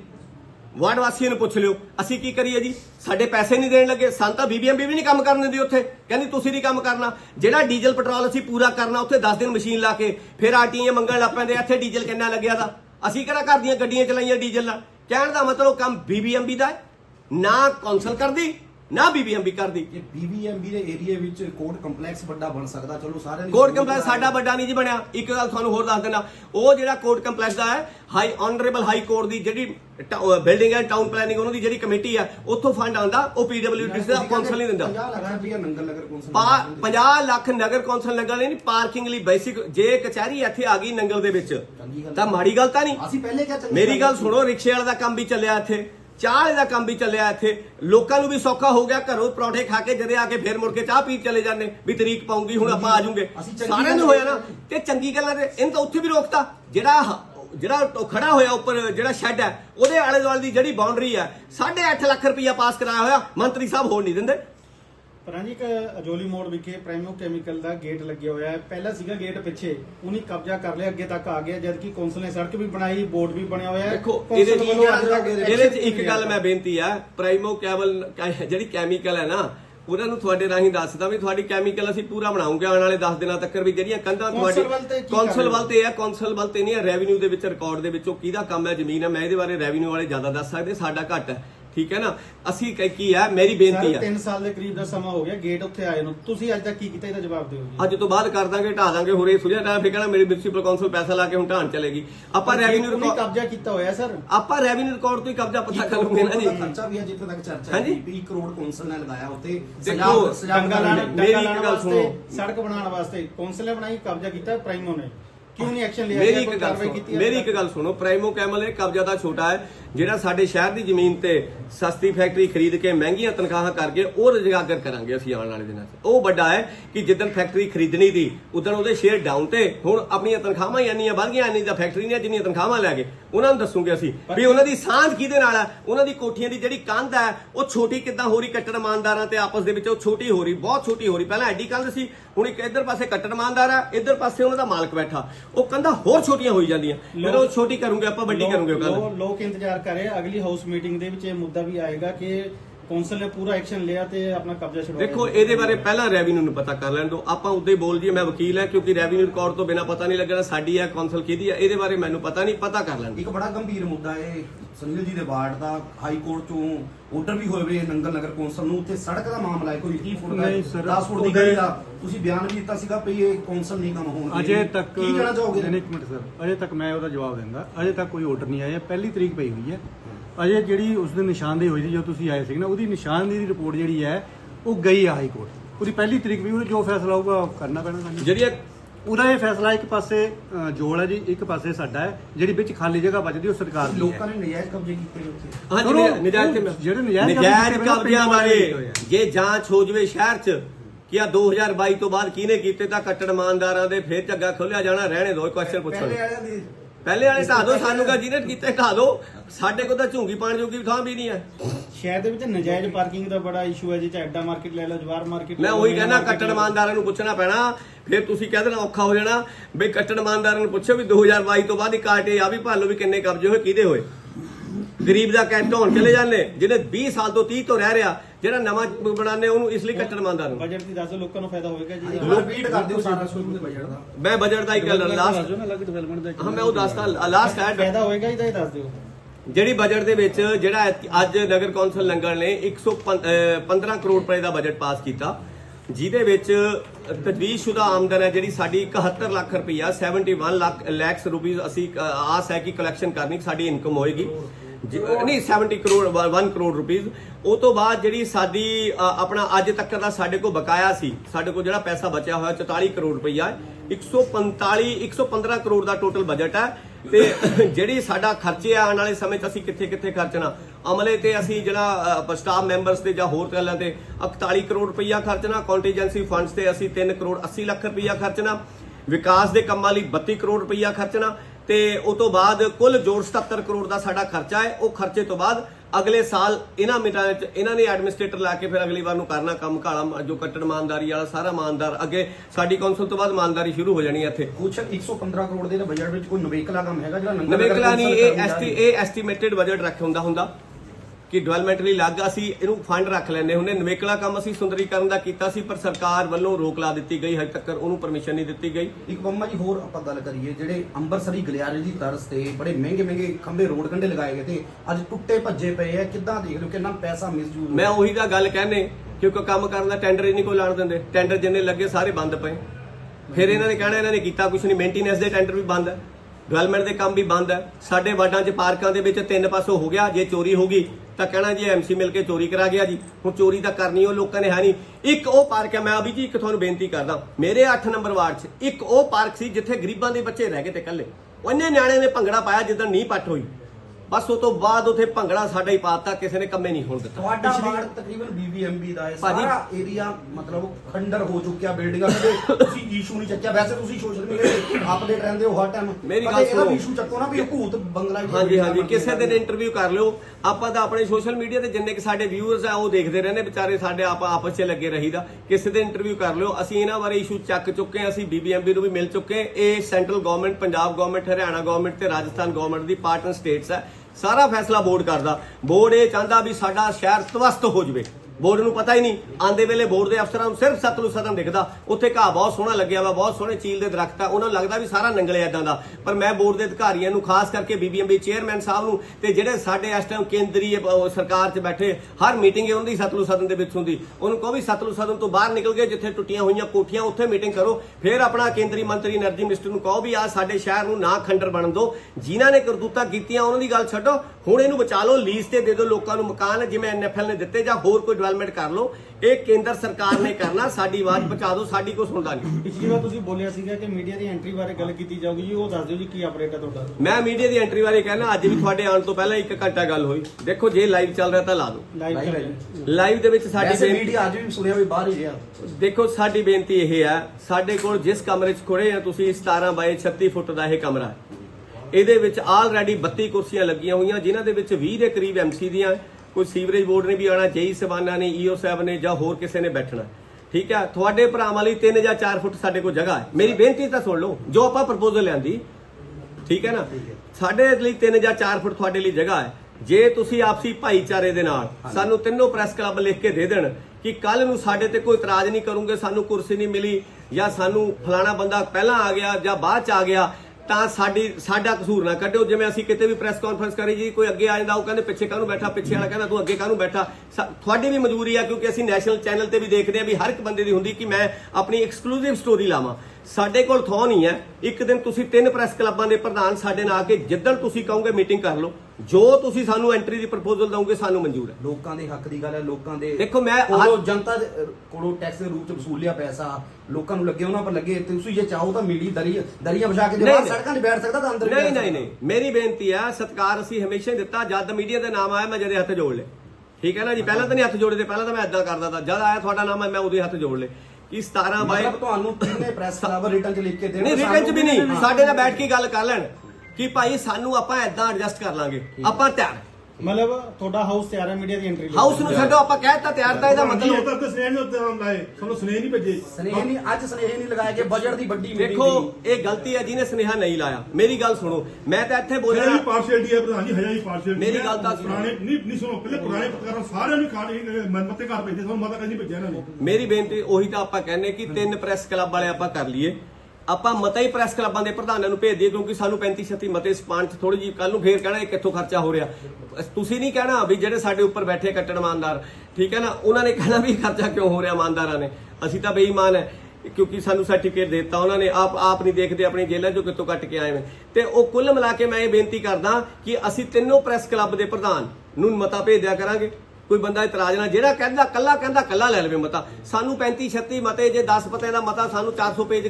ਵਾਰਡ ਵਾਸੀਆਂ ਨੂੰ ਪੁੱਛ ਲਿਓ, ਅਸੀਂ ਕੀ ਕਰੀਏ ਜੀ? ਸਾਡੇ ਪੈਸੇ ਨਹੀਂ ਦੇਣ ਲੱਗੇ, ਸਾਨੂੰ ਤਾਂ ਬੀਬੀਐਮਬੀ ਵੀ ਨਹੀਂ ਕੰਮ ਕਰਨ ਦਿੰਦੀ ਉੱਥੇ। ਕਹਿੰਦੀ, ਤੁਸੀਂ ਨਹੀਂ ਕੰਮ ਕਰਨਾ। ਜਿਹੜਾ ਡੀਜ਼ਲ ਪੈਟਰੋਲ ਅਸੀਂ ਪੂਰਾ ਕਰਨਾ, ਉੱਥੇ 10 ਦਿਨ ਮਸ਼ੀਨ ਲਾ ਕੇ, ਫਿਰ ਆਰਟੀਏ ਮੰਗਣ ਲੱਗ ਪੈਂਦੇ, ਇੱਥੇ ਡੀਜ਼ਲ ਕਿੰਨਾ ਲੱਗਿਆ ਦਾ? ਅਸੀਂ ਕਿਹੜਾ ਘਰ ਦੀਆਂ ਗੱਡੀਆਂ ਚਲਾਈਆਂ ਡੀਜ਼ਲ ਨਾਲ? ਕਹਿਣ ਦਾ ਮਤਲਬ ਕੰਮ ਬੀਬੀਐਮਬੀ ਦਾ ਹੈ। ਨਾ ਕੌਂਸਲ ਕਰਦੀ ਨਾ ਬੀਬੀਐਮਬੀ ਕਰਦੀ ਇਹ ਬੀਬੀਐਮਬੀ ਦੇ ਏਰੀਆ ਵਿੱਚ ਕੋਰਟ ਕੰਪਲੈਕਸ ਵੱਡਾ ਬਣ ਸਕਦਾ ਚਲੋ ਸਾਰਿਆਂ ਕੋਰਟ ਕੰਪਲੈਕਸ ਸਾਡਾ ਵੱਡਾ ਨਹੀਂ ਜੀ ਬਣਿਆ। ਇੱਕ ਗੱਲ ਤੁਹਾਨੂੰ ਹੋਰ ਦੱਸ ਦੇਣਾ ਉਹ ਜਿਹੜਾ ਕੋਰਟ ਕੰਪਲੈਕਸ ਦਾ ਹੈ ਹਾਈ ਆਨਰੇਬਲ ਹਾਈ ਕੋਰਟ ਦੀ ਜਿਹੜੀ ਬਿਲਡਿੰਗ ਐਂਡ ਟਾਊਨ ਪਲੈਨਿੰਗ ਉਹਨਾਂ ਦੀ ਜਿਹੜੀ ਕਮੇਟੀ ਹੈ ਉੱਥੋਂ ਫੰਡ ਆਉਂਦਾ ਉਹ ਪੀਡਬਲਯੂਡੀ ਦਾ ਕੌਂਸਲ ਨਹੀਂ ਦਿੰਦਾ। 50 ਲੱਖ ਰੁਪਇਆ ਨੰਗਲ ਨਗਰ ਕੌਂਸਲ ਪਾ- 50 ਲੱਖ ਨਗਰ ਕੌਂਸਲ ਨਗਰ ਨਹੀਂ ਪਾਰਕਿੰਗ ਲਈ ਬੇਸਿਕ ਜੇ ਕਚਹਿਰੀ ਇੱਥੇ ਆ ਗਈ ਨੰਗਲ ਦੇ ਵਿੱਚ ਤਾਂ ਮਾੜੀ ਗੱਲ ਤਾਂ ਨਹੀਂ। ਅਸੀਂ ਪਹਿਲੇ ਕਿਹਾ ਮੇਰੀ ਗੱਲ ਸੁਣੋ ਰਿਕਸ਼ੇ ਵਾਲਾ ਦਾ ਕੰਮ ਵੀ ਚੱਲਿਆ ਇੱਥੇ। ਚਾਹ ਦਾ ਕੰਮ ਵੀ ਚੱਲਿਆ ਇੱਥੇ। ਲੋਕਾਂ ਨੂੰ ਵੀ ਸੌਖਾ ਹੋ ਗਿਆ ਘਰੋਂ ਪਰੌਂਠੇ ਖਾ ਕੇ ਜਦੇ ਆ ਕੇ ਫੇਰ ਮੁੜ ਕੇ ਚਾਹ ਪੀ ਚਲੇ ਜਾਂਦੇ। ਵੀ ਤਰੀਕ ਪਾਉਂਗੀ ਹੁਣ ਆਪਾਂ ਆ ਜਾਊਂਗੇ। ਅਸੀਂ ਚੰਗੀ ਸਾਰਿਆਂ ਨੂੰ ਹੋਇਆ ਨਾ। ਤੇ ਚੰਗੀ ਗੱਲਾਂ ਤੇ ਇਹਨੂੰ ਤਾਂ ਉੱਥੇ ਵੀ ਰੋਕਤਾ। ਜਿਹੜਾ ਜਿਹੜਾ ਖੜਾ ਹੋਇਆ ਉੱਪਰ ਜਿਹੜਾ ਸ਼ੈੱਡ ਹੈ ਉਹਦੇ ਆਲੇ ਦੁਆਲੇ ਦੀ ਜਿਹੜੀ ਬਾਉਂਡਰੀ ਹੈ 8.5 ਲੱਖ ਰੁਪਇਆ ਪਾਸ ਕਰਾਇਆ ਹੋਇਆ। ਮੰਤਰੀ ਸਾਹਿਬ ਹੋਰ ਨਹੀਂ ਦਿੰਦੇ। ਪਰ ਹਾਂਜੀ ਇੱਕ ਅਜੋਲੀ ਮੋੜ ਵਿਖੇ ਪ੍ਰਾਈਮੋ ਕੈਮੀਕਲ ਦਾ ਗੇਟ ਲੱਗਿਆ ਹੋਇਆ ਹੈ। ਪਹਿਲਾਂ ਸੀਗਾ ਗੇਟ ਪਿੱਛੇ ਉਹਨੇ ਕਬਜ਼ਾ ਕਰ ਲਿਆ ਅੱਗੇ ਤੱਕ ਆ ਗਿਆ ਜਦ ਕਿ ਕੌਂਸਲ ਨੇ ਸੜਕ ਵੀ ਬਣਾਈ ਬੋਰਡ ਵੀ ਬਣਿਆ ਹੋਇਆ ਹੈ। ਦੇਖੋ ਇਹਦੇ ਚ ਇਹਦੇ ਇੱਕ ਗੱਲ। ਮੈਂ ਬੇਨਤੀ ਹੈ ਪ੍ਰਾਈਮੋ ਕੈਬਲ ਜਿਹੜੀ ਕੈਮੀਕਲ ਹੈ ਨਾ ਉਹਨਾਂ ਨੂੰ ਤੁਹਾਡੇ ਰਾਹੀਂ ਦੱਸਦਾ ਵੀ ਤੁਹਾਡੀ ਕੈਮੀਕਲ ਅਸੀਂ ਪੂਰਾ ਬਣਾਉਂਗੇ ਆਉਣ ਵਾਲੇ 10 ਦਿਨਾਂ ਤੱਕ ਵੀ ਜਿਹੜੀਆਂ ਕੰਧਾਂ ਤੁਹਾਡੀ ਕੌਂਸਲ ਵੱਲ ਤੇ ਇਹ ਹੈ ਕੌਂਸਲ ਵੱਲ ਤੇ ਨਹੀਂ ਹੈ ਰੈਵਨਿਊ ਦੇ ਵਿੱਚ ਰਿਕਾਰਡ ਦੇ ਵਿੱਚੋਂ ਕਿਹਦਾ ਕੰਮ ਹੈ ਜ਼ਮੀਨ ਹੈ ਮੈਂ ਇਹਦੇ ਬਾਰੇ ਰੈਵਨਿਊ ਵਾਲੇ ਜ਼ਿਆਦਾ ਦੱਸ ਸਕਦੇ ਸਾਡਾ ਘੱਟ ਹੈ। ਠੀਕ ਹੈ ਨਾ? ਅਸੀਂ ਕ- ਕੀ ਹੈ? ਮੇਰੀ ਬੇਨਤੀ ਸਰ ਹੈ। 3 ਸਾਲ ਦੇ ਕਰੀਬ ਦਾ ਸਮਾਂ ਹੋ ਗਿਆ ਗੇਟ ਉੱਥੇ ਆਏ ਨੂੰ। ਤੁਸੀਂ ਅੱਜ ਤੱਕ ਕੀ ਕੀਤਾ ਇਹਦਾ ਜਵਾਬ ਦਿਓ ਜੀ? ਅੱਜ ਤੋਂ ਬਾਅਦ ਕਰ ਦਾਂਗੇ ਢਾ ਦਾਂਗੇ ਹੋਰ ਇਹ ਸੁਝਿਆ ਟਾਈਮ ਫਿਕਣਾ ਮੇਰੀ ਮਿਊਨਿਸਪਲ ਕੌਂਸਲ ਪੈਸਾ ਲਾ ਕੇ ਹੁਣ ਢਾਣ ਚਲੇਗੀ। ਆਪਾਂ ਰੈਵਨਿਊ ਉਹਨੇ ਰਿਕਾਰਡ ਕਬਜ਼ਾ ਕੀਤਾ ਹੋਇਆ ਸਰ। ਆਪਾਂ ਰੈਵਨਿਊ ਰਿਕਾਰਡ ਤੋਂ ਹੀ ਕਬਜ਼ਾ ਪਤਾ ਇੱਕ ਕਰੂਗੇ ਨਾ ਜੀ। ਖਰਚਾ ਵੀ ਹੈ ਜਿੱਥੇ ਤੱਕ ਚਰਚਾ ਹਾਂਜੀ? ਹੈ। ਵੀ 1 ਕਰੋੜ ਕੌਂਸਲ ਨੇ ਲਗਾਇਆ ਉੱਤੇ ਦੇਖੋ, ਡੰਗਾ ਲਾਣ ਮੇਰੀ ਇੱਕ ਗੱਲ ਸੁਣੋ। ਸੜਕ ਬਣਾਉਣ ਵਾਸਤੇ ਕੌਂਸਲ ਨੇ ਬਣਾਈ ਕਬਜ਼ਾ ਕੀਤਾ ਪ੍ਰਾਈਮੋ ਨੇ। ਕਿਉਂ ਨਹੀਂ ਐਕਸ਼ਨ ਲਿਆ ਮੇਰੀ? ਇੱਕ ਗੱਲ ਮੇਰੀ ਇੱਕ ਗੱਲ ਸੁਣੋ ਪ੍ਰਾਈਮੋ ਕੈਮਲ ਇਹ ਕਬਜ਼ਾ ਤਾਂ ਛੋਟਾ ਹੈ ਜਿਹੜਾ ਸਾਡੇ ਸ਼ਹਿਰ ਦੀ ਜ਼ਮੀਨ ਤੇ ਸਸਤੀ ਫੈਕਟਰੀ ਖਰੀਦ ਕੇ ਮਹਿੰਗੀਆਂ ਤਨਖਾਹਾਂ ਕਰਕੇ ਉਹ ਰੁਜ਼ਗਾਰ ਕਰਾਂਗੇ ਅਸੀਂ ਆਉਣ ਵਾਲੇ ਦਿਨਾਂ 'ਚ। ਉਹ ਵੱਡਾ ਹੈ ਕਿ ਜਿੱਦਣ ਫੈਕਟਰੀ ਖਰੀਦਣੀ ਦੀ ਉਦੋਂ ਉਹਦੇ ਸ਼ੇਅਰ ਡਾਊਨ ਤੇ ਹੁਣ ਆਪਣੀਆਂ ਤਨਖਾਹਾਂ ਹੀ ਇੰਨੀਆਂ ਵਧ ਗਈਆਂ ਇੰਨੀ ਤਾਂ ਫੈਕਟਰੀ ਨੇ ਜਿੰਨੀਆਂ ਤਨਖਾਹਾਂ ਲੈ ਗਏ। ਉਹਨਾਂ ਨੂੰ ਦੱਸੂਗੇ ਅਸੀਂ ਵੀ ਉਹਨਾਂ ਦੀ ਸਾਂਝ ਕਿਹਦੇ ਨਾਲ ਹੈ ਉਹਨਾਂ ਦੀ ਕੋਠੀਆਂ ਦੀ ਜਿਹੜੀ ਕੰਧ ਹੈ ਉਹ ਛੋਟੀ ਕਿੱਦਾਂ ਹੋ ਰਹੀ ਕੱਟੜ ਇਮਾਨਦਾਰਾਂ ਤੇ ਆਪਸ ਦੇ ਵਿੱਚ? ਉਹ ਛੋਟੀ ਹੋ ਰਹੀ ਬਹੁਤ ਛੋਟੀ ਹੋ ਰਹੀ। ਪਹਿਲਾਂ ਐਡੀ ਕੰਧ ਸੀ ਹੁਣ ਇੱਕ ਇੱਧਰ ਪਾਸੇ ਕੱਟੜ ਇਮਾਨਦਾਰ ਹੈ ਇੱਧਰ ਪਾਸੇ ਉਹਨਾਂ ਦਾ ਮਾਲਕ ਬੈਠਾ। ਉਹ ਕੰਧਾਂ ਹੋਰ ਛੋਟੀਆਂ ਹੋਈ ਜਾਂਦੀਆਂ ਫਿਰ ਉਹ ਛੋਟੀ ਕਰੂਗੇ ਆਪਾਂ ਵੱਡੀ ਕਰੂਗੇ ਉਹ ਕੰਧ ਲੋਕ ਇੰਤਜ਼ਾਰ ਕਰ ਰਹੇ ਆ। ਅਗਲੀ ਹਾਊਸ ਮੀਟਿੰਗ ਦੇ ਵਿੱਚ ਇਹ ਮੁੱਦਾ ਵੀ ਆਏਗਾ ਕਿ ਕੌਂਸਲ ਨੇ ਪੂਰਾ ਐਕਸ਼ਨ ਲਿਆ ਤੇ ਆਪਣਾ ਕਬਜ਼ਾ ਛੁਡਵਾਇਆ ਦੇਖੋ ਇਹਦੇ ਬਾਰੇ ਪਹਿਲਾਂ ਰੈਵਨਿਊ ਨੂੰ ਪਤਾ ਕਰ ਲੈਣ ਦਿਓ। ਆਪਾਂ ਉਦੋਂ ਹੀ ਬੋਲ ਜੀਏ ਮੈਂ ਵਕੀਲ ਹਾਂ ਕਿਉਂਕਿ ਰੈਵਨਿਊ ਰਿਕਾਰਡ ਤੋਂ ਬਿਨਾ ਪਤਾ ਨਹੀਂ ਲੱਗਣਾ ਸਾਡੀ ਹੈ ਕੌਂਸਲ ਕਿਹਦੀ ਹੈ ਇਹਦੇ ਬਾਰੇ ਮੈਨੂੰ ਪਤਾ ਨਹੀਂ ਪਤਾ ਕਰ ਲੈਣ ਦਿਓ। ਇੱਕ ਬੜਾ ਗੰਭੀਰ ਮੁੱਦਾ ਹੈ ਸੁਨੀਲ ਜੀ ਦੇ ਵਾਰਡ ਦਾ ਹਾਈ ਕੋਰਟ ਤੋਂ ਆਰਡਰ ਵੀ ਹੋਏ ਵੇ ਨੰਗਲ ਨਗਰ ਕੌਂਸਲ ਨੂੰ ਉੱਥੇ ਸੜਕ ਦਾ ਮਾਮਲਾ ਹੈ ਕੋਈ 30 ਫੁੱਟ ਦਾ ਨਹੀਂ ਸਰ, 10 ਫੁੱਟ ਦੀ ਉਹਦੇ- ਗਲੀ ਦਾ ਤੁਸੀਂ ਬਿਆਨ ਵੀ ਦਿੱਤਾ ਸੀਗਾ ਵੀ ਇਹ ਕੌਂਸਲ ਨਹੀਂ ਕੰਮ ਹੋਣ ਦੇ ਅਜੇ। ਤੱਕ ਕੀ ਕਹਿਣਾ ਚਾਹੋਗੇ? ਨਹੀਂ, ਇੱਕ ਮਿੰਟ ਸਰ ਅਜੇ ਤੱਕ ਮੈਂ ਉਹਦਾ ਜਵਾਬ ਦਿੰਦਾ ਅਜੇ ਤੱਕ ਕੋਈ ਆਰਡਰ ਨਹੀਂ ਆਇਆ ਪਹਿਲੀ ਤਰੀਕ ਪਈ ਹੋਈ ਹੈ। ਅਜੇ ਜਿਹੜੀ ਉਸ ਦਿਨ ਨਿਸ਼ਾਨਦੇਹੀ ਹੋਈ ਸੀ ਜਦੋਂ ਤੁਸੀਂ ਆਏ ਸੀ ਨਾ ਉਹਦੀ ਨਿਸ਼ਾਨਦੇਹੀ ਦੀ ਰਿਪੋਰਟ ਜਿਹੜੀ ਹੈ ਉਹ ਗਈ ਆ ਹਾਈ ਕੋਰਟ। ਉਹਦੀ ਪਹਿਲੀ ਤਰੀਕ ਵੀ ਉਹਨੇ ਜੋ ਫੈਸਲਾ ਹੋਊਗਾ ਉਹ ਕਰਨਾ ਪੈਣਾ ਸਾਨੂੰ। ਜਿਹੜੀ ਇਹ ਉਹਦਾ ਇਹ ਫੈਸਲਾ ਇੱਕ ਪਾਸੇ ਅ, ਜੋੜ ਹੈ ਜੀ ਇੱਕ ਪਾਸੇ ਸਾਡਾ ਹੈ ਜਿਹੜੀ ਵਿੱਚ ਖਾਲੀ ਜਗ੍ਹਾ ਬਚਦੀ ਉਹ ਸਰਕਾਰ ਦੀ ਲੋਕਾਂ ਨੇ ਨਜਾਇਜ਼ ਕਬਜ਼ੇ ਕੀਤੇ ਉੱਥੇ। ਹਾਂਜੀ ਨਜਾਇਜ਼ ਤੇ ਉਹ ਜਿਹੜੇ ਨਜਾਇਜ਼ ਨਜਾਇਜ਼ ਕਬਜ਼ੇ ਕਬਜ਼ਿਆਂ ਬਾਰੇ ਵਾਲੇ ਹੋਏ ਆ। ਜੇ ਜਾਂਚ ਹੋ ਜਵੇ ਸ਼ਹਿਰ 'ਚ ਕਿ ਆ 2022 ਤੋਂ ਬਾਅਦ ਕਿਹਨੇ ਕੀਤੇ ਤਾਂ ਕੱਟੜ ਇਮਾਨਦਾਰਾਂ ਦੇ ਫੇਰ ਝੱਗਾ ਖੋਲਿਆ ਜਾਣਾ ਰਹਿਣੇ ਦੋ ਕੁਐਸਚਨ ਪੁੱਛਣ ਪਹਿਲੇ ਵਾਲਿਆਂ ਦੀ ਪਹਿਲੇ ਵਾਲੇ ਢਾ ਦੋ ਸਾਨੂੰ ਕਾ ਜਿਹਨੇ ਕੀਤੇ ਢਾ ਦੋ ਸਾਡੇ ਕੋਲ ਤਾਂ ਝੂੰਗੀ ਪਾਣ ਜੋਗੀ ਥਾਂ ਵੀ ਨਹੀਂ ਹੈ। ਸ਼ਹਿਰ ਦੇ ਵਿੱਚ ਨਜਾਇਜ਼ ਪਾਰਕਿੰਗ ਦਾ ਬੜਾ ਇਸ਼ੂ ਹੈ ਜੀ ਚਾਹੇ ਅੱਡਾ ਮਾਰਕੀਟ ਲੈ ਲਓ ਜਵਾਰ ਮਾਰਕੀਟ ਮੈਂ ਉਹੀ ਕਹਿੰਦਾ ਕੱਟੜ ਇਮਾਨਦਾਰਾਂ ਨੂੰ ਪੁੱਛਣਾ ਪੈਣਾ। ਫਿਰ ਤੁਸੀਂ ਕਹਿ ਦੇਣਾ ਔਖਾ ਹੋ ਜਾਣਾ। ਬਈ ਕੱਟੜ ਇਮਾਨਦਾਰਾਂ ਨੂੰ ਪੁੱਛੋ ਵੀ 2022 ਤੋਂ ਬਾਅਦ ਇੱਕ ਆਟੇ ਆ ਵੀ ਭਾਲੋ ਵੀ ਕਿੰਨੇ ਕਬਜ਼ੇ ਹੋਏ ਕਿਹਦੇ ਹੋਏ। ਗਰੀਬ ਦਾ ਕੈਟ ਹੋਣ ਚਲੇ ਜਾਂਦੇ ਜਿਹੜੇ 20 ਸਾਲ ਤੋਂ 30 ਤੋਂ ਰਹਿ ਰਿਹਾ ਜਿਹੜਾ ਨਵਾਂ ਬਣਾਉਂਦੇ ਉਹਨੂੰ ਇਸ ਲਈ ਕੱਟੜ ਇਮਾਨਦਾਰ ਨੂੰ ਬਜਟ ਦੀ ਦੱਸ ਲੋਕਾਂ ਨੂੰ ਫਾਇਦਾ ਹੋਏਗਾ ਜੀ। ਰਿਪੀਟ ਕਰ ਦਿਓ ਸਾਰਾ ਕੁਝ ਬਜਟ ਦਾ। ਮੈਂ ਬਜਟ ਦਾ ਇੱਕ ਲਾਸਟ ਦੱਸ ਦਿਓ ਨਾ ਅਲੱਗ ਡਿਵੈਲਪਮੈਂਟ ਦਾ ਇੱਕ ਹਾਂ ਮੈਂ ਉਹ ਦੱਸਦਾ ਲਾਸਟ ਐਡ ਫਾਇਦਾ ਹੋਏਗਾ ਇਹਦਾ ਹੀ ਦੱਸ ਦਿਓ। ਜਿਹੜੀ ਬਜਟ ਦੇ ਵਿੱਚ ਜਿਹੜਾ ਅੱਜ ਨਗਰ ਕੌਂਸਲ ਨੰਗਲ ਨੇ 115 ਕਰੋੜ ਰੁਪਏ ਦਾ ਬਜਟ ਪਾਸ ਕੀਤਾ ਜਿਹਦੇ ਵਿੱਚ ਤਜਵੀਜ਼ਸ਼ੁਦਾ ਆਮਦਨ ਹੈ ਜਿਹੜੀ ਸਾਡੀ 71 ਲੱਖ ਰੁਪਈਆ 71 ਲੱਖ ਲੈਕਸ ਰੁਪੀਸ ਅਸੀਂ ਆਸ ਹੈ ਕਿ ਕਲੈਕਸ਼ਨ ਕਰਨੀ ਸਾਡੀ ਇਨਕਮ ਹੋਏਗੀ। ਜੀ- ਨਹੀਂ 70 ਕਰੋੜ 1 ਕਰੋੜ ਰੁਪੀਸ ਉਹ ਤੋਂ ਬਾਅਦ ਜਿਹੜੀ ਸਾਡੀ ਅ, ਆਪਣਾ ਅੱਜ ਤੱਕ ਦਾ ਸਾਡੇ ਕੋਲ ਬਕਾਇਆ ਸੀ ਸਾਡੇ ਕੋਲ ਜਿਹੜਾ ਪੈਸਾ ਬਚਿਆ ਹੋਇਆ 44 ਕਰੋੜ ਰੁਪਈਆ ਹੈ 145 115 ਕਰੋੜ ਦਾ ਟੋਟਲ ਬਜਟ ਹੈ। ਤੇ [coughs] ਜਿਹੜੀ ਸਾਡਾ ਖਰਚੇ ਆ ਆਉਣ ਵਾਲੇ ਸਮੇਂ 'ਚ ਅਸੀਂ ਕਿੱਥੇ ਕਿੱਥੇ ਖਰਚਣਾ? ਅਮਲੇ ਤੇ ਅਸੀਂ ਜਿਹੜਾ ਸਟਾਫ ਮੈਂਬਰਸ ਤੇ ਜਾਂ ਹੋਰ ਗੱਲਾਂ ਤੇ 41 ਕਰੋੜ ਰੁਪਈਆ ਖਰਚਣਾ ਕੰਟੀਜੈਂਸੀ ਫੰਡਸ ਤੇ ਅਸੀਂ 3 ਕਰੋੜ 80 ਲੱਖ ਰੁਪਈਆ ਖਰਚਣਾ ਵਿਕਾਸ ਦੇ ਕੰਮਾਂ ਲਈ 32 ਕਰੋੜ ਰੁਪਈਆ ਖਰਚਣਾ ਤੇ ਉਸ ਤੋਂ ਬਾਅਦ ਕੁੱਲ ਜੋੜ 77 ਕਰੋੜ ਦਾ ਸਾਡਾ ਖਰਚਾ ਹੈ। ਉਹ ਖਰਚੇ ਤੋਂ ਬਾਅਦ ਅਗਲੇ ਸਾਲ ਇਹਨਾਂ ਮਿਟਾਂ ਵਿੱਚ ਇਹਨਾਂ ਨੇ ਐਡਮਿਨਿਸਟ੍ਰੇਟਰ ਲਾ ਕੇ ਫਿਰ ਅਗਲੀ ਵਾਰ ਨੂੰ ਕਰਨਾ ਕੰਮ ਕਾਲਾ ਜੋ ਕੱਟੜ ਇਮਾਨਦਾਰੀ ਵਾਲਾ ਸਾਰਾ ਇਮਾਨਦਾਰ ਅੱਗੇ ਸਾਡੀ ਕੌਂਸਲ ਤੋਂ ਬਾਅਦ ਇਮਾਨਦਾਰੀ ਸ਼ੁਰੂ ਹੋ ਜਾਣੀ ਹੈ ਇੱਥੇ। ਕੁਛ 115 ਕਰੋੜ ਦੇ ਬਜਟ ਵਿੱਚ ਕੋਈ ਨਵੇਕਲਾ ਕੰਮ ਹੈਗਾ ਜਿਹੜਾ ਨਵੇਕਲਾ ਨਹੀਂ ਇਹ ਐਸਟੀ? ਇਹ ਐਸਟੀਮੇਟਡ ਬਜਟ ਰੱਖ ਹੁੰਦਾ ਹੁੰਦਾ। ਕਿ ਡਿਵੈਲਪਮੈਂਟ ਲਈ ਲੱਗ ਅਸੀਂ ਇਹਨੂੰ ਫੰਡ ਰੱਖ ਲੈਂਦੇ ਹੁੰਦੇ। ਨਵੇਕਲਾ ਕੰਮ ਅਸੀਂ ਸੁੰਦਰੀਕਰਨ ਦਾ ਕੀਤਾ ਸੀ ਪਰ ਸਰਕਾਰ ਵੱਲੋਂ ਰੋਕ ਲਾ ਦਿੱਤੀ ਗਈ ਹਜੇ ਤੱਕ ਉਹਨੂੰ ਪਰਮਿਸ਼ਨ ਨਹੀਂ ਦਿੱਤੀ ਗਈ। ਇੱਕ ਬੰਮਾ ਜੀ ਹੋਰ ਆਪਾਂ ਗੱਲ ਕਰੀਏ ਜਿਹੜੇ ਅੰਮ੍ਰਿਤਸਰੀ ਗਲਿਆਰੇ ਦੀ ਤਰਜ਼ ਤੇ ਬੜੇ ਮਹਿੰਗੇ ਮਹਿੰਗੇ ਖੰਭੇ ਰੋਡ ਕੰਢੇ ਲਗਾਏ ਗਏ ਤੇ ਅੱਜ ਟੁੱਟੇ ਭੱਜੇ ਪਏ ਆ। ਕਿੱਦਾਂ ਦੇਖ ਲਓ ਕਿੰਨਾ ਪੈਸਾ ਮਿਸਯੂਜ਼ ਮੈਂ ਉਹੀ ਦਾ ਗੱਲ ਕਹਿੰਨੇ ਕਿਉਂਕਿ ਕੰਮ ਕਰਨ ਦਾ ਟੈਂਡਰ ਹੀ ਨਹੀਂ ਕੋਈ ਲਾਣ ਦਿੰਦੇ। ਟੈਂਡਰ ਜਿੰਨੇ ਲੱਗੇ ਸਾਰੇ ਬੰਦ ਪਏ। ਫਿਰ ਇਹਨਾਂ ਨੇ ਕਹਿਣਾ ਇਹਨਾਂ ਨੇ ਕੀਤਾ ਕੁਝ ਨਹੀਂ। ਮੇਨਟੇਨੈਂਸ ਦੇ ਟੈਂਡਰ ਵੀ ਬੰਦ ਹੈ ਡਿਵੈਲਪਮੈਂਟ ਦੇ ਕੰਮ ਵੀ ਬੰਦ ਹੈ। ਸਾਡੇ ਵਾਰਡਾਂ 'ਚ ਪਾਰਕਾਂ ਦੇ ਵਿੱਚ ਤਿੰਨ ਪਾਸੋਂ ਹੋ ਗਿਆ। ਜੇ ਚੋਰੀ ਹੋ ਗਈ, ਤਾਂ ਕਹਿਣਾ ਜੀ ਐਮਸੀ ਮਿਲ ਕੇ ਚੋਰੀ ਕਰਾ ਗਿਆ ਜੀ। ਹੁਣ ਚੋਰੀ ਤਾਂ ਕਰਨੀ ਉਹ ਲੋਕਾਂ ਨੇ ਹੈ ਨਹੀਂ। ਇੱਕ ਉਹ ਪਾਰਕ ਹੈ, ਮੈਂ ਅਭੀ ਜੀ ਇੱਕ ਤੁਹਾਨੂੰ ਬੇਨਤੀ ਕਰਦਾ। ਮੇਰੇ 8 ਨੰਬਰ ਵਾਰਡ 'ਚ ਇੱਕ ਉਹ ਪਾਰਕ ਸੀ ਜਿੱਥੇ ਗਰੀਬਾਂ ਦੇ ਬੱਚੇ ਰਹਿ ਗਏ ਤੇ ਇਕੱਲੇ। ਉਹਨੇ ਨਿਆਣੇ ਨੇ ਭੰਗੜਾ ਪਾਇਆ ਜਿੱਦਾਂ ਨਹੀਂ ਪੱਟ ਹੋਈ। ਬਸ ਉਹ ਤੋਂ ਬਾਅਦ ਉਥੇ ਭੰਗੜਾ ਸਾਡਾ ਹੀ ਪਾਤਾ ਕਿਸੇ ਨੇ ਕੰਮੇ ਨਹੀਂ ਹੋਣ ਦਿੱਤਾ। ਤੁਹਾਡਾ ਵਾਰਡ ਤਕਰੀਬਨ ਬੀਬੀਐਮਬੀ ਦਾ ਹੈ। ਭਾਜੀ- ਸਾਰਾ ਏਰੀਆ ਮਤਲਬ ਖੰਡਰ ਹੋ ਚੁੱਕਿਆ ਬਿਲਡਿੰਗਾਂ ਕਦੇ ਤੁਸੀਂ ਇਸ਼ੂ ਨਹੀਂ ਚੱਕਿਆ। ਵੈਸੇ ਤੁਸੀਂ ਸੋਸ਼ਲ ਮੀਡੀਆ ਤੇ [coughs] ਅਪਡੇਟ ਰਹਿੰਦੇ ਹੋ ਹਰ ਟਾਈਮ ਮੇਰੀ ਗੱਲ ਇਹਦਾ ਸੁਣੋ। ਇਸ਼ੂ ਚੱਕੋ ਨਾ ਵੀ ਇਹ ਭੂਤ ਬੰਗਲਾ ਹਾਂਜੀ ਹਾਂਜੀ। ਕਿਸੇ ਦਿਨ। ਇੰਟਰਵਿਊ ਕਰ ਲਿਓ। ਆਪਾਂ ਤਾਂ ਆਪਣੇ ਸੋਸ਼ਲ ਮੀਡੀਆ ਤੇ ਜਿੰਨੇ ਕਿ ਸਾਡੇ ਵਿਊਅਰਸ ਆ ਉਹ ਦੇਖਦੇ ਰਹਿੰਦੇ। ਵਿਚਾਰੇ ਸਾਡੇ ਆਪ ਆਪਸ 'ਚ ਲੱਗੇ ਰਹੀਦਾ। ਕਿਸੇ ਦਿਨ ਇੰਟਰਵਿਊ ਕਰ ਲਿਓ। ਅਸੀਂ ਇਹਨਾਂ ਬਾਰੇ ਇਸ਼ੂ ਚੱਕ ਚੁੱਕੇ ਹਾਂ। ਅਸੀਂ ਬੀਬੀਐਮਬੀ ਨੂੰ ਵੀ ਮਿਲ ਚੁੱਕੇ ਹਾਂ। ਇਹ central government Punjab government Haryana government ਤੇ ਰਾਜਸਥਾਨ ਗਵਰਨਮੈਂਟ ਦੀ ਪਾਰਟਨਰ ਸਟੇਟਸ ਹੈ ਸਾਰਾ ਫੈਸਲਾ ਬੋਰਡ ਕਰਦਾ। ਬੋਰਡ ਇਹ ਚਾਹੁੰਦਾ ਵੀ ਸਾਡਾ ਸ਼ਹਿਰ ਤਵਸਤ ਹੋ ਜਵੇ। ਬੋਰਡ ਨੂੰ ਪਤਾ ਹੀ ਨਹੀਂ। ਆਂਦੇ ਵੇਲੇ ਬੋਰਡ ਦੇ ਅਫਸਰਾਂ ਨੂੰ ਸਿਰਫ ਸਤਲੁ ਸਦਨ ਦਿਖਦਾ। ਉੱਥੇ ਘਾਹ ਬਹੁਤ ਸੋਹਣਾ ਲੱਗਿਆ ਵਾ, ਬਹੁਤ ਸੋਹਣੇ ਚੀਲ ਦੇ ਦਰਖਤ ਆ। ਉਹਨਾਂ ਲੱਗਦਾ ਵੀ ਸਾਰਾ ਨੰਗਲੇ ਐਦਾਂ ਦਾ। ਪਰ ਮੈਂ ਬੋਰਡ ਦੇ ਅਧਿਕਾਰੀਆਂ ਨੂੰ, ਖਾਸ ਕਰਕੇ ਬੀਬੀਐਮਬੀ ਚੇਅਰਮੈਨ ਸਾਹਿਬ ਨੂੰ ਤੇ ਜਿਹੜੇ ਸਾਡੇ ਇਸ ਟਾਈਮ ਕੇਂਦਰੀ ਸਰਕਾਰ 'ਚ ਬੈਠੇ, ਹਰ ਮੀਟਿੰਗ ਉਹਨਾਂ ਦੀ ਸਤਲੁਜ ਸਦਨ ਦੇ ਵਿੱਚ ਹੁੰਦੀ। ਉਹਨੂੰ ਕਹੋ ਵੀ ਸਤਲੁ ਸਦਨ ਤੋਂ ਬਾਹਰ ਨਿਕਲ ਗਏ, ਜਿੱਥੇ ਟੁੱਟੀਆਂ ਹੋਈਆਂ ਕੋਠੀਆਂ, ਉੱਥੇ ਮੀਟਿੰਗ ਕਰੋ। ਫਿਰ ਆਪਣਾ ਕੇਂਦਰੀ ਮੰਤਰੀ એનર્ਜੀ ਮਿਸਟਰ ਨੂੰ ਕਹੋ ਵੀ ਆ ਸਾਡੇ ਸ਼ਹਿਰ ਨੂੰ ਨਾ ਖੰਡਰ ਬਣਨ ਦੋ ਜਿਨ੍ਹਾਂ ਨੇ ਕਰਤੂਤਾ ਕੀਤੀਆਂ, ਉਹਨਾਂ ਦੀ ਗੱਲ ਛੱਡੋ। ਹੁਣ ਇਹਨੂੰ ਬਚਾ ਲਓ ਲੀਜ਼ ਤੇ ਦੇ ਦਿਓ, ਲੋਕਾਂ ਨੂੰ ਮਕਾਨ ਜਿਵੇਂ ਐਨਐਫਐਲ ਨੇ ਦਿੱਤੇ ਜਾਂ ਹੋਰ ਕੋਈ ਡਿਵੈਲਪਮੈਂਟ ਕਰ ਲਓ। ਇਹ ਕੇਂਦਰ ਸਰਕਾਰ ਨੇ ਕਰਨਾ ਸਾਡੀ ਆਵਾਜ਼ ਪਹੁੰਚਾ ਦਿਓ ਸਾਡੀ ਕੋਈ ਸੁਣਦਾ ਨਹੀਂ ਪਿਛਲੀ ਵਾਰ ਤੁਸੀਂ ਬੋਲਿਆ ਸੀਗਾ ਕਿ ਮੀਡੀਆ ਦੀ ਐਂਟਰੀ ਬਾਰੇ ਗੱਲ ਕੀਤੀ ਜਾਊਗੀ। ਜੀ ਉਹ ਦੱਸ ਦਿਓ ਜੀ ਕੀ ਅਪਡੇਟ ਹੈ ਤੁਹਾਡਾ। ਮੈਂ ਮੀਡੀਆ ਦੀ ਐਂਟਰੀ ਬਾਰੇ ਕਹਿਣਾ ਅੱਜ ਵੀ ਤੁਹਾਡੇ ਆਉਣ ਤੋਂ ਪਹਿਲਾਂ ਇੱਕ ਘੰਟਾ ਗੱਲ ਹੋਈ। ਦੇਖੋ ਜੇ ਲਾਈਵ ਚੱਲ ਰਿਹਾ ਤਾਂ ਲਾ ਦਿਓ। ਲਾਈਵ ਚੱਲ ਰਿਹਾ। ਦੇ ਵਿੱਚ ਸਾਡੀ ਵੈਸੇ ਬੇਨਤੀ ਮੀਡੀਆ ਅੱਜ ਵੀ ਸੁਣਿਆ ਵੀ ਬਾਹਰ ਹੀ ਰਿਹਾ। ਦੇਖੋ ਸਾਡੀ ਬੇਨਤੀ ਇਹ ਹੈ ਸਾਡੇ ਕੋਲ ਜਿਸ ਕਮਰੇ 'ਚ ਖੜੇ ਆ ਤੁਸੀਂ 17 ਬਾਏ 36 ਫੁੱਟ ਦਾ ਇਹ ਕਮਰਾ ਹੈ। ਇਹਦੇ ਵਿੱਚ ਆਲਰੇਡੀ 32 ਕੁਰਸੀਆਂ ਲੱਗੀਆਂ ਹੋਈਆਂ ਜਿਨ੍ਹਾਂ ਦੇ ਵਿੱਚ 20 ਦੇ ਕਰੀਬ ਐਮਸੀ ਦੀਆਂ ਕੋਈ ਸੀਵਰੇਜ ਬੋਰਡ ਨੇ ਵੀ ਆਣਾ ਜੇਈ ਸਬਾਨਾ ਨੇ ਈਓ ਸਾਹਿਬ ਨੇ ਜਾਂ ਹੋਰ ਕਿਸੇ ਨੇ ਬੈਠਣਾ। ਠੀਕ ਹੈ ਤੁਹਾਡੇ ਭਰਾਵਾਂ ਲਈ 3 ਜਾਂ 4 ਫੁੱਟ ਸਾਡੇ ਕੋਲ ਜਗ੍ਹਾ ਹੈ। ਮੇਰੀ ਬੇਨਤੀ ਤਾਂ ਸੁਣ ਲਓ ਜੋ ਆਪਾਂ ਪ੍ਰਪੋਜ਼ਲ ਲਿਆਂਦੀ ਠੀਕ ਹੈ ਨਾ? ਸਾਡੇ ਲਈ 3 ਜਾਂ 4 ਫੁੱਟ ਤੁਹਾਡੇ ਲਈ ਜਗ੍ਹਾ ਹੈ। ਜੇ ਤੁਸੀਂ ਆਪਸੀ ਭਾਈਚਾਰੇ ਦੇ ਨਾਲ ਸਾਨੂੰ ਤਿੰਨੋਂ ਪ੍ਰੈਸ ਕਲੱਬ ਲਿਖ ਕੇ ਦੇ ਦੇਣ ਕਿ ਕੱਲ ਨੂੰ ਸਾਡੇ ਤੇ ਕੋਈ ਇਤਰਾਜ਼ ਨਹੀਂ ਕਰੋਗੇ ਸਾਨੂੰ ਕੁਰਸੀ ਨਹੀਂ ਮਿਲੀ ਜਾਂ ਸਾਨੂੰ ਫਲਾਣਾ ਬੰਦਾ ਪਹਿਲਾਂ ਆ ਗਿਆ ਜਾਂ ਬਾਅਦ ਚ ਆ ਗਿਆ ਤਾਂ ਸਾਡੀ ਸਾਡਾ ਕਸੂਰ ਨਾ ਕੱਢਿਓ। ਜਿਵੇਂ ਅਸੀਂ ਕਿਤੇ ਵੀ ਪ੍ਰੈਸ ਕਾਨਫਰੰਸ ਕਰੀ ਜੀ, ਕੋਈ ਅੱਗੇ ਆ ਜਾਂਦਾ, ਉਹ ਕਹਿੰਦੇ ਪਿੱਛੇ ਕਾਹਨੂੰ ਬੈਠਾ, ਪਿੱਛੇ ਵਾਲਾ ਕਹਿੰਦਾ ਤੂੰ ਅੱਗੇ ਕਾਹਨੂੰ ਬੈਠਾ? ਤੁਹਾਡੀ ਵੀ ਮਜਬੂਰੀ ਆ, ਕਿਉਂਕਿ ਅਸੀਂ ਨੈਸ਼ਨਲ ਚੈਨਲ ਤੇ ਵੀ ਦੇਖਦੇ ਆ ਵੀ ਹਰ ਇੱਕ ਬੰਦੇ ਦੀ ਹੁੰਦੀ ਕਿ ਮੈਂ ਆਪਣੀ ਐਕਸਕਲੂਸਿਵ ਸਟੋਰੀ ਲਾਵਾਂ। ਸਾਡੇ ਕੋਲ ਥੋਂ ਨਹੀਂ ਹੈ। ਇੱਕ ਦਿਨ ਤੁਸੀਂ ਤਿੰਨ ਪ੍ਰੈਸ ਕਲੱਬਾਂ ਦੇ ਪ੍ਰਧਾਨ ਸਾਡੇ ਨਾਲ ਆ ਕੇ ਜਿੱਦਣ ਤੁਸੀਂ ਕਹੋਗੇ ਮੀਟਿੰਗ ਕਰ ਲਓ। ਜੋ ਤੁਸੀਂ ਸਾਨੂੰ ਐਂਟਰੀ ਦੀ ਪ੍ਰਪੋਜ਼ਲ ਦਵੋਗੇ ਸਾਨੂੰ ਮਨਜ਼ੂਰ ਹੈ। ਲੋਕਾਂ ਦੇ ਹੱਕ ਦੀ ਗੱਲ ਹੈ ਲੋਕਾਂ ਦੇ ਦੇਖੋ, ਮੈਂ ਹੱਕ- ਜਨਤਾ ਕੋਲੋਂ ਟੈਕਸ ਦੇ ਰੂਪ ਚ ਵਸੂਲਿਆ ਪੈਸਾ ਲੋਕਾਂ ਨੂੰ ਲੱਗੇ ਉਹਨਾਂ ਪਰ ਲੱਗੇ ਤੇ ਤੁਸੀਂ ਜੇ ਚਾਹੋ ਤਾਂ ਮੀਡੀ ਦਰੀ ਦਰੀਆਂ ਵਿਛਾ ਕੇ ਜੇ ਨਹੀਂ, ਬਾਹਰ ਨਹੀਂ। ਸੜਕਾਂ 'ਤੇ ਬੈਠ ਸਕਦਾ ਤਾਂ ਅੰਦਰ ਨਹੀਂ ਨਹੀਂ। ਨਹੀਂ। ਮੇਰੀ ਬੇਨਤੀ ਹੈ ਸਤਕਾਰ ਅਸੀਂ ਹਮੇਸ਼ਾ ਹੀ ਦਿੱਤਾ। ਜਦ ਮੀਡੀਆ ਦੇ ਨਾਮ ਆਇਆ ਮੈਂ ਜਦੇ ਹੱਥ ਜੋੜ ਲਏ। ਠੀਕ ਹੈ ਨਾ ਜੀ? ਪਹਿਲਾਂ ਤਾਂ ਨਹੀਂ ਹੱਥ ਜੋੜਦੇ ਪਹਿਲਾਂ ਤਾਂ ਮੈਂ ਇਦਾਂ ਕਰਦਾ ਤਾਂ। ਜਦ ਆਇਆ ਤੁਹਾਡਾ ਨਾਮ ਮੈਂ ਉਦੋਂ ਹੀ ਹੱਥ ਜੋੜ ਲਏ। ਕਿ 17 ਬਾਈ ਮਤਲਬ ਤੁਹਾਨੂੰ ਤਿੰਨੇ ਪ੍ਰੈਸ ਕਲੱਬ ਰਿਟਰਨ ਚ ਲਿਖ ਕੇ ਦੇਣ ਨਹੀਂ ਰਿਟਰਨ ਚ ਸਾਨੂੰ ਵੀ ਨਹੀਂ। ਸਾਡੇ ਨਾਲ ਬੈਠ ਕੇ ਗੱਲ ਕਰ ਲੈਣ ਕਿ ਭਾਈ ਸਾਨੂੰ ਆਪਾਂ ਐਦਾਂ ਐਡਜਸਟ ਕਰ ਲਾਂਗੇ। ਆਪਾਂ ਤਿਆਰ ਮਤਲਬ ਤੁਹਾਡਾ ਹਾਊਸ ਤਿਆਰ ਹੈ ਮੀਡੀਆ ਦੀ ਐਂਟਰੀ ਲਈ। ਹਾਊਸ ਨੂੰ ਛੱਡੋ ਆਪਾਂ ਕਹਿਤਾ ਤਿਆਰ ਤਾਂ ਇਹਦਾ ਮਤਲਬ ਮਤਲਬ ਤਾਂ ਤੇ ਸਨੇਹ ਨਹੀਂ ਉੱਤੇ ਆਉਣ ਲਾਏ। ਸਾਨੂੰ ਸਨੇਹ ਨਹੀਂ ਭੇਜੇ। ਸਨੇਹ ਨਹੀਂ ਅੱਜ ਸਨੇਹ ਨਹੀਂ ਲਗਾਇਆ ਕਿ ਬਜਟ ਦੀ ਵੱਡੀ meeting ਦੇਖੋ। ਇਹ ਗਲਤੀ ਹੈ ਜਿਹਨੇ ਸੁਨੇਹਾ ਨਹੀਂ ਲਾਇਆ। ਮੇਰੀ ਗੱਲ ਸੁਣੋ ਮੈਂ ਤਾਂ ਇੱਥੇ ਹਜੇ ਬੋਲਣਾ ਵੀ ਪਾਰਸ਼ੈਲਿਟੀ ਹੈ ਪ੍ਰਧਾਨ ਜੀ ਹਜੇ ਵੀ ਪਾਰਸ਼ੈਲਿਟੀ ਮੇਰੀ ਗੱਲ ਤਾਂ ਸੁਣੋ। ਪੁਰਾਣੇ ਨਹੀਂ ਨਹੀਂ ਸੁਣੋ ਪਹਿਲੇ ਪੁਰਾਣੇ ਪੱਤਰਕਾਰਾਂ ਸਾਰਿਆਂ ਨੂੰ ਕਾਲ ਮੱਤੇ ਘਰ ਭੇਜੇ ਸਾਨੂੰ ਮਾਤਾ ਕਹਿੰਦੀ ਭੇਜਿਆ ਇਹਨਾਂ ਨੇ। ਮੇਰੀ ਬੇਨਤੀ ਉਹੀ ਤਾਂ ਆਪਾਂ ਕਹਿੰਦੇ ਕਿ ਤਿੰਨ ਪ੍ਰੈਸ ਕਲੱਬ ਵਾਲੇ ਆਪਾਂ ਕਰ ਲਈਏ। ਆਪਾਂ ਮਤਾ ਹੀ ਪ੍ਰੈਸ ਕਲੱਬਾਂ ਦੇ ਪ੍ਰਧਾਨਾਂ ਨੂੰ ਭੇਜ ਦਈਏ ਕਿਉਂਕਿ ਸਾਨੂੰ 35 36 ਮਤੇ ਸਪਾਨ ਚ ਥੋੜੀ ਜੀ ਕੱਲ ਨੂੰ ਫੇਰ ਕਹਿਣਾ ਇਹ ਕਿੱਥੋਂ ਖਰਚਾ ਹੋ ਰਿਹਾ। ਤੁਸੀਂ ਨਹੀਂ ਕਹਿਣਾ ਵੀ ਜਿਹੜੇ ਸਾਡੇ ਉੱਪਰ ਬੈਠੇ ਕੱਟਣ ਇਮਾਨਦਾਰ, ਠੀਕ ਹੈ ਨਾ? ਉਹਨਾਂ ਨੇ ਕਹਿਣਾ ਵੀ ਖਰਚਾ ਕਿਉਂ ਹੋ ਰਿਹਾ ਇਮਾਨਦਾਰਾਂ ਨੇ? ਅਸੀਂ ਤਾਂ ਬੇਈਮਾਨ ਹੈ, ਕਿਉਂਕਿ ਸਾਨੂੰ ਸਰਟੀਫਿਕੇਟ ਦਿੱਤਾ ਉਹਨਾਂ ਨੇ, ਆਪ ਆਪ ਨਹੀਂ ਦੇਖਦੇ, ਆਪਣੀ ਜੇਲ੍ਹਾਂ ਚੋਂ ਕਿੱਥੋਂ ਕੱਟ ਕੇ ਆਏ ਨੇ। ਤੇ ਉਹ ਕੁੱਲ ਮਿਲਾ ਕੇ ਮੈਂ ਇਹ ਬੇਨਤੀ ਕਰਦਾ ਕਿ ਅਸੀਂ ਤਿੰਨੋਂ ਪ੍ਰੈਸ ਕਲੱਬ ਦੇ ਪ੍ਰਧਾਨ ਨੂੰ ਮਤਾ ਭੇਜ ਦਿਆ ਕਰਾਂਗੇ। ਕੋਈ ਬੰਦਾ ਇਤਰਾਜ਼ ਨਾ ਜਿਹੜਾ ਕਹਿੰਦਾ ਕੱਲਾ ਕਹਿੰਦਾ ਕੱਲਾ ਲੈ ਲਵੇ ਮਤਾ। ਸਾਨੂੰ 35 36 ਮਤੇ ਜੇ 10 ਪਤੇ ਦਾ ਮਤਾ ਸਾਨੂੰ 400 ਪੇਜ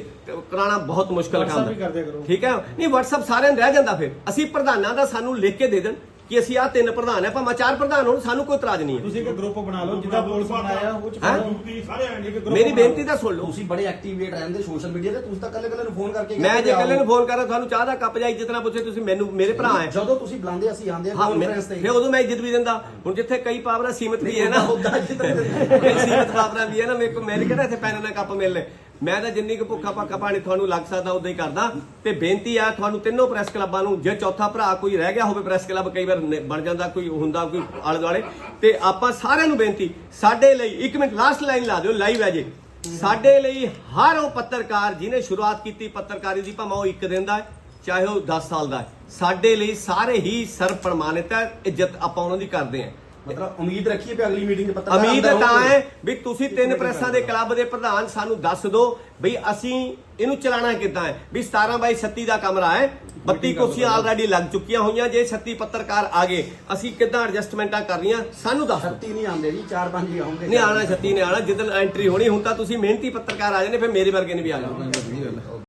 ਕਰਾਉਣਾ ਬਹੁਤ ਮੁਸ਼ਕਲ ਕੰਮ ਹੈ। ਠੀਕ ਹੈ? ਨਹੀਂ WhatsApp ਸਾਰਿਆਂ ਨੂੰ ਰਹਿ ਜਾਂਦਾ ਫਿਰ। ਅਸੀਂ ਪ੍ਰਧਾਨਾਂ ਦਾ ਸਾਨੂੰ ਲਿਖ ਕੇ ਦੇ ਦੇਣ। ਕਿ ਅਸੀਂ ਆਹ ਤਿੰਨ ਪ੍ਰਧਾਨ ਹੈ ਭਾਵੇਂ ਚਾਰ ਪ੍ਰਧਾਨ ਹੋਣ ਸਾਨੂੰ ਕੋਈ ਇਤਰਾਜ਼ ਨਹੀਂ ਹੈ ਤੁਸੀਂ ਇੱਕ ਗਰੁੱਪ ਬਣਾ ਲਓ ਜਿੱਦਾਂ ਪੁਲਿਸ ਬਣਾਇਆ ਉਹ ਚ ਹੈਂ? ਤੁਸੀਂ ਸਾਰੇ ਇੱਕ group ਮੇਰੀ ਬੇਨਤੀ। ਤਾਂ ਸੁਣ ਲਓ ਤੁਸੀਂ ਬੜੇ ਐਕਟਿਵੇਟ ਰਹਿੰਦੇ ਸੋਸ਼ਲ ਮੀਡੀਆ ਤੇ ਤੁਸੀਂ ਤਾਂ ਕੱਲੇ ਕੱਲੇ ਨੂੰ ਫੋਨ ਕਰਕੇ ਮੈਂ ਕਹਿੰਦੇ ਜੇ ਇਕੱਲੇ ਨੂੰ। ਫੋਨ ਕਰਾਂ ਤੁਹਾਨੂੰ ਚਾਹ ਦਾ ਕੱਪ ਜਾਂ ਇੱਜ਼ਤ ਪੁੱਛੇ ਤੁਸੀਂ ਮੈਨੂੰ ਮੇਰੇ ਭਰਾ ਹੈ ਜਦੋਂ ਤੁਸੀਂ ਬੁਲਾਉਂਦੇ ਅਸੀਂ ਆਂਦੇ ਆ ਹਾਂ ਮੈਂ- ਕਾਨਫਰੰਸ ਤੇ ਫਿਰ ਉਦੋਂ ਮੈਂ ਇੱਜ਼ਤ ਵੀ ਦਿੰਦਾ ਹੁਣ ਜਿੱਥੇ ਕਈ ਪਾਵਰਾਂ ਸੀਮਤ ਵੀ ਹੈ ਨਾ ਉਹਦਾ। ਕਈ ਸੀਮਤ ਪਾਵਰਾਂ ਵੀ ਹੈ ਨਾ ਮੇਰੇ ਕੋਲ ਮੇਰੇ ਕਿਹੜਾ ਇੱਥੇ ਪੈਨ ਨਾਲ ਕੱਪ ਮਿਲਨੇ ਮੈਂ ਤਾਂ ਜਿੰਨੀ ਕੁ ਭੁੱਖਾ ਪੱਕਾ ਪਾਣੀ ਤੁਹਾਨੂੰ ਲੱਗ ਸਕਦਾ ਉਦਾਂ ਹੀ ਕਰਦਾ। ਤੇ ਬੇਨਤੀ ਆ, ਤੁਹਾਨੂੰ ਤਿੰਨੋਂ ਪ੍ਰੈਸ ਕਲੱਬਾਂ ਨੂੰ, ਜੇ ਚੌਥਾ ਭਰਾ ਕੋਈ ਰਹਿ ਗਿਆ ਹੋਵੇ ਪ੍ਰੈਸ ਕਲੱਬ, ਕਈ ਵਾਰ ਬਣ ਜਾਂਦਾ, ਕੋਈ ਹੁੰਦਾ ਕੋਈ ਆਲੇ ਦੁਆਲੇ ਤੇ ਆਪਾਂ ਸਾਰਿਆਂ ਨੂੰ ਬੇਨਤੀ, ਸਾਡੇ ਲਈ, ਇੱਕ ਮਿੰਟ ਲਾਸਟ ਲਾਈਨ ਲਾ ਦਿਓ ਲਾਈਵ ਹੈ ਜੇ। ਸਾਡੇ ਲਈ ਹਰ ਉਹ ਪੱਤਰਕਾਰ ਜਿਹਨੇ ਸ਼ੁਰੂਆਤ ਕੀਤੀ ਪੱਤਰਕਾਰੀ ਦੀ, ਭਾਵੇਂ ਉਹ ਇੱਕ ਦਿਨ ਦਾ ਹੈ, ਚਾਹੇ ਉਹ 10 ਸਾਲ ਦਾ ਹੈ, ਸਾਡੇ ਲਈ ਸਾਰੇ ਹੀ ਸਰਵ ਪ੍ਰਮਾਣਿਤ ਹੈ, ਇੱਜ਼ਤ ਆਪਾਂ ਉਹਨਾਂ ਦੀ ਕਰਦੇ ਹਾਂ। ਮਤਲਬ ਉਮੀਦ ਰੱਖੀਏ ਵੀ ਅਗਲੀ ਮੀਟਿੰਗ 'ਚ ਪੱਤਰਕਾਰ ਉਮੀਦ ਤਾਂ ਹੋਣਗੇ। ਹੈ ਵੀ ਤੁਸੀਂ ਤਿੰਨ ਪ੍ਰੈਸਾਂ ਦੇ ਕਲੱਬ ਦੇ ਪ੍ਰਧਾਨ ਸਾਨੂੰ ਦੱਸ ਦਿਓ ਵੀ ਅਸੀਂ ਇਹਨੂੰ ਚਲਾਣਾ ਕਿੱਦਾਂ ਹੈ? ਵੀ 17 ਬਾਈ 36 ਦਾ ਕਮਰਾ ਹੈ 32 ਕੁਰਸੀਆਂ ਆਲਰੇਡੀ ਲੱਗ ਚੁੱਕੀਆਂ ਹੋਈਆਂ ਜੇ 36 ਪੱਤਰਕਾਰ ਆ ਗਏ ਅਸੀਂ ਕਿੱਦਾਂ ਐਡਜਸਟਮੈਂਟਾਂ ਕਰਨੀਆਂ ਸਾਨੂੰ ਦੱਸ ਦਿਓ। 36 ਨਹੀਂ ਆਉਂਦੇ ਜੀ 4-5 ਹੀ ਨਹੀਂ ਆਣਾ 36 ਨੇ ਆਣਾ ਜਿੱਦਣ ਐਂਟਰੀ ਹੋਣੀ ਹੁਣ ਤਾਂ ਤੁਸੀਂ ਮਿਹਨਤੀ ਪੱਤਰਕਾਰ ਆ ਜਾਣੇ ਫਿਰ ਮੇਰੇ ਵਰਗੇ ਨੇ ਵੀ ਆ ਜਾਣਾ।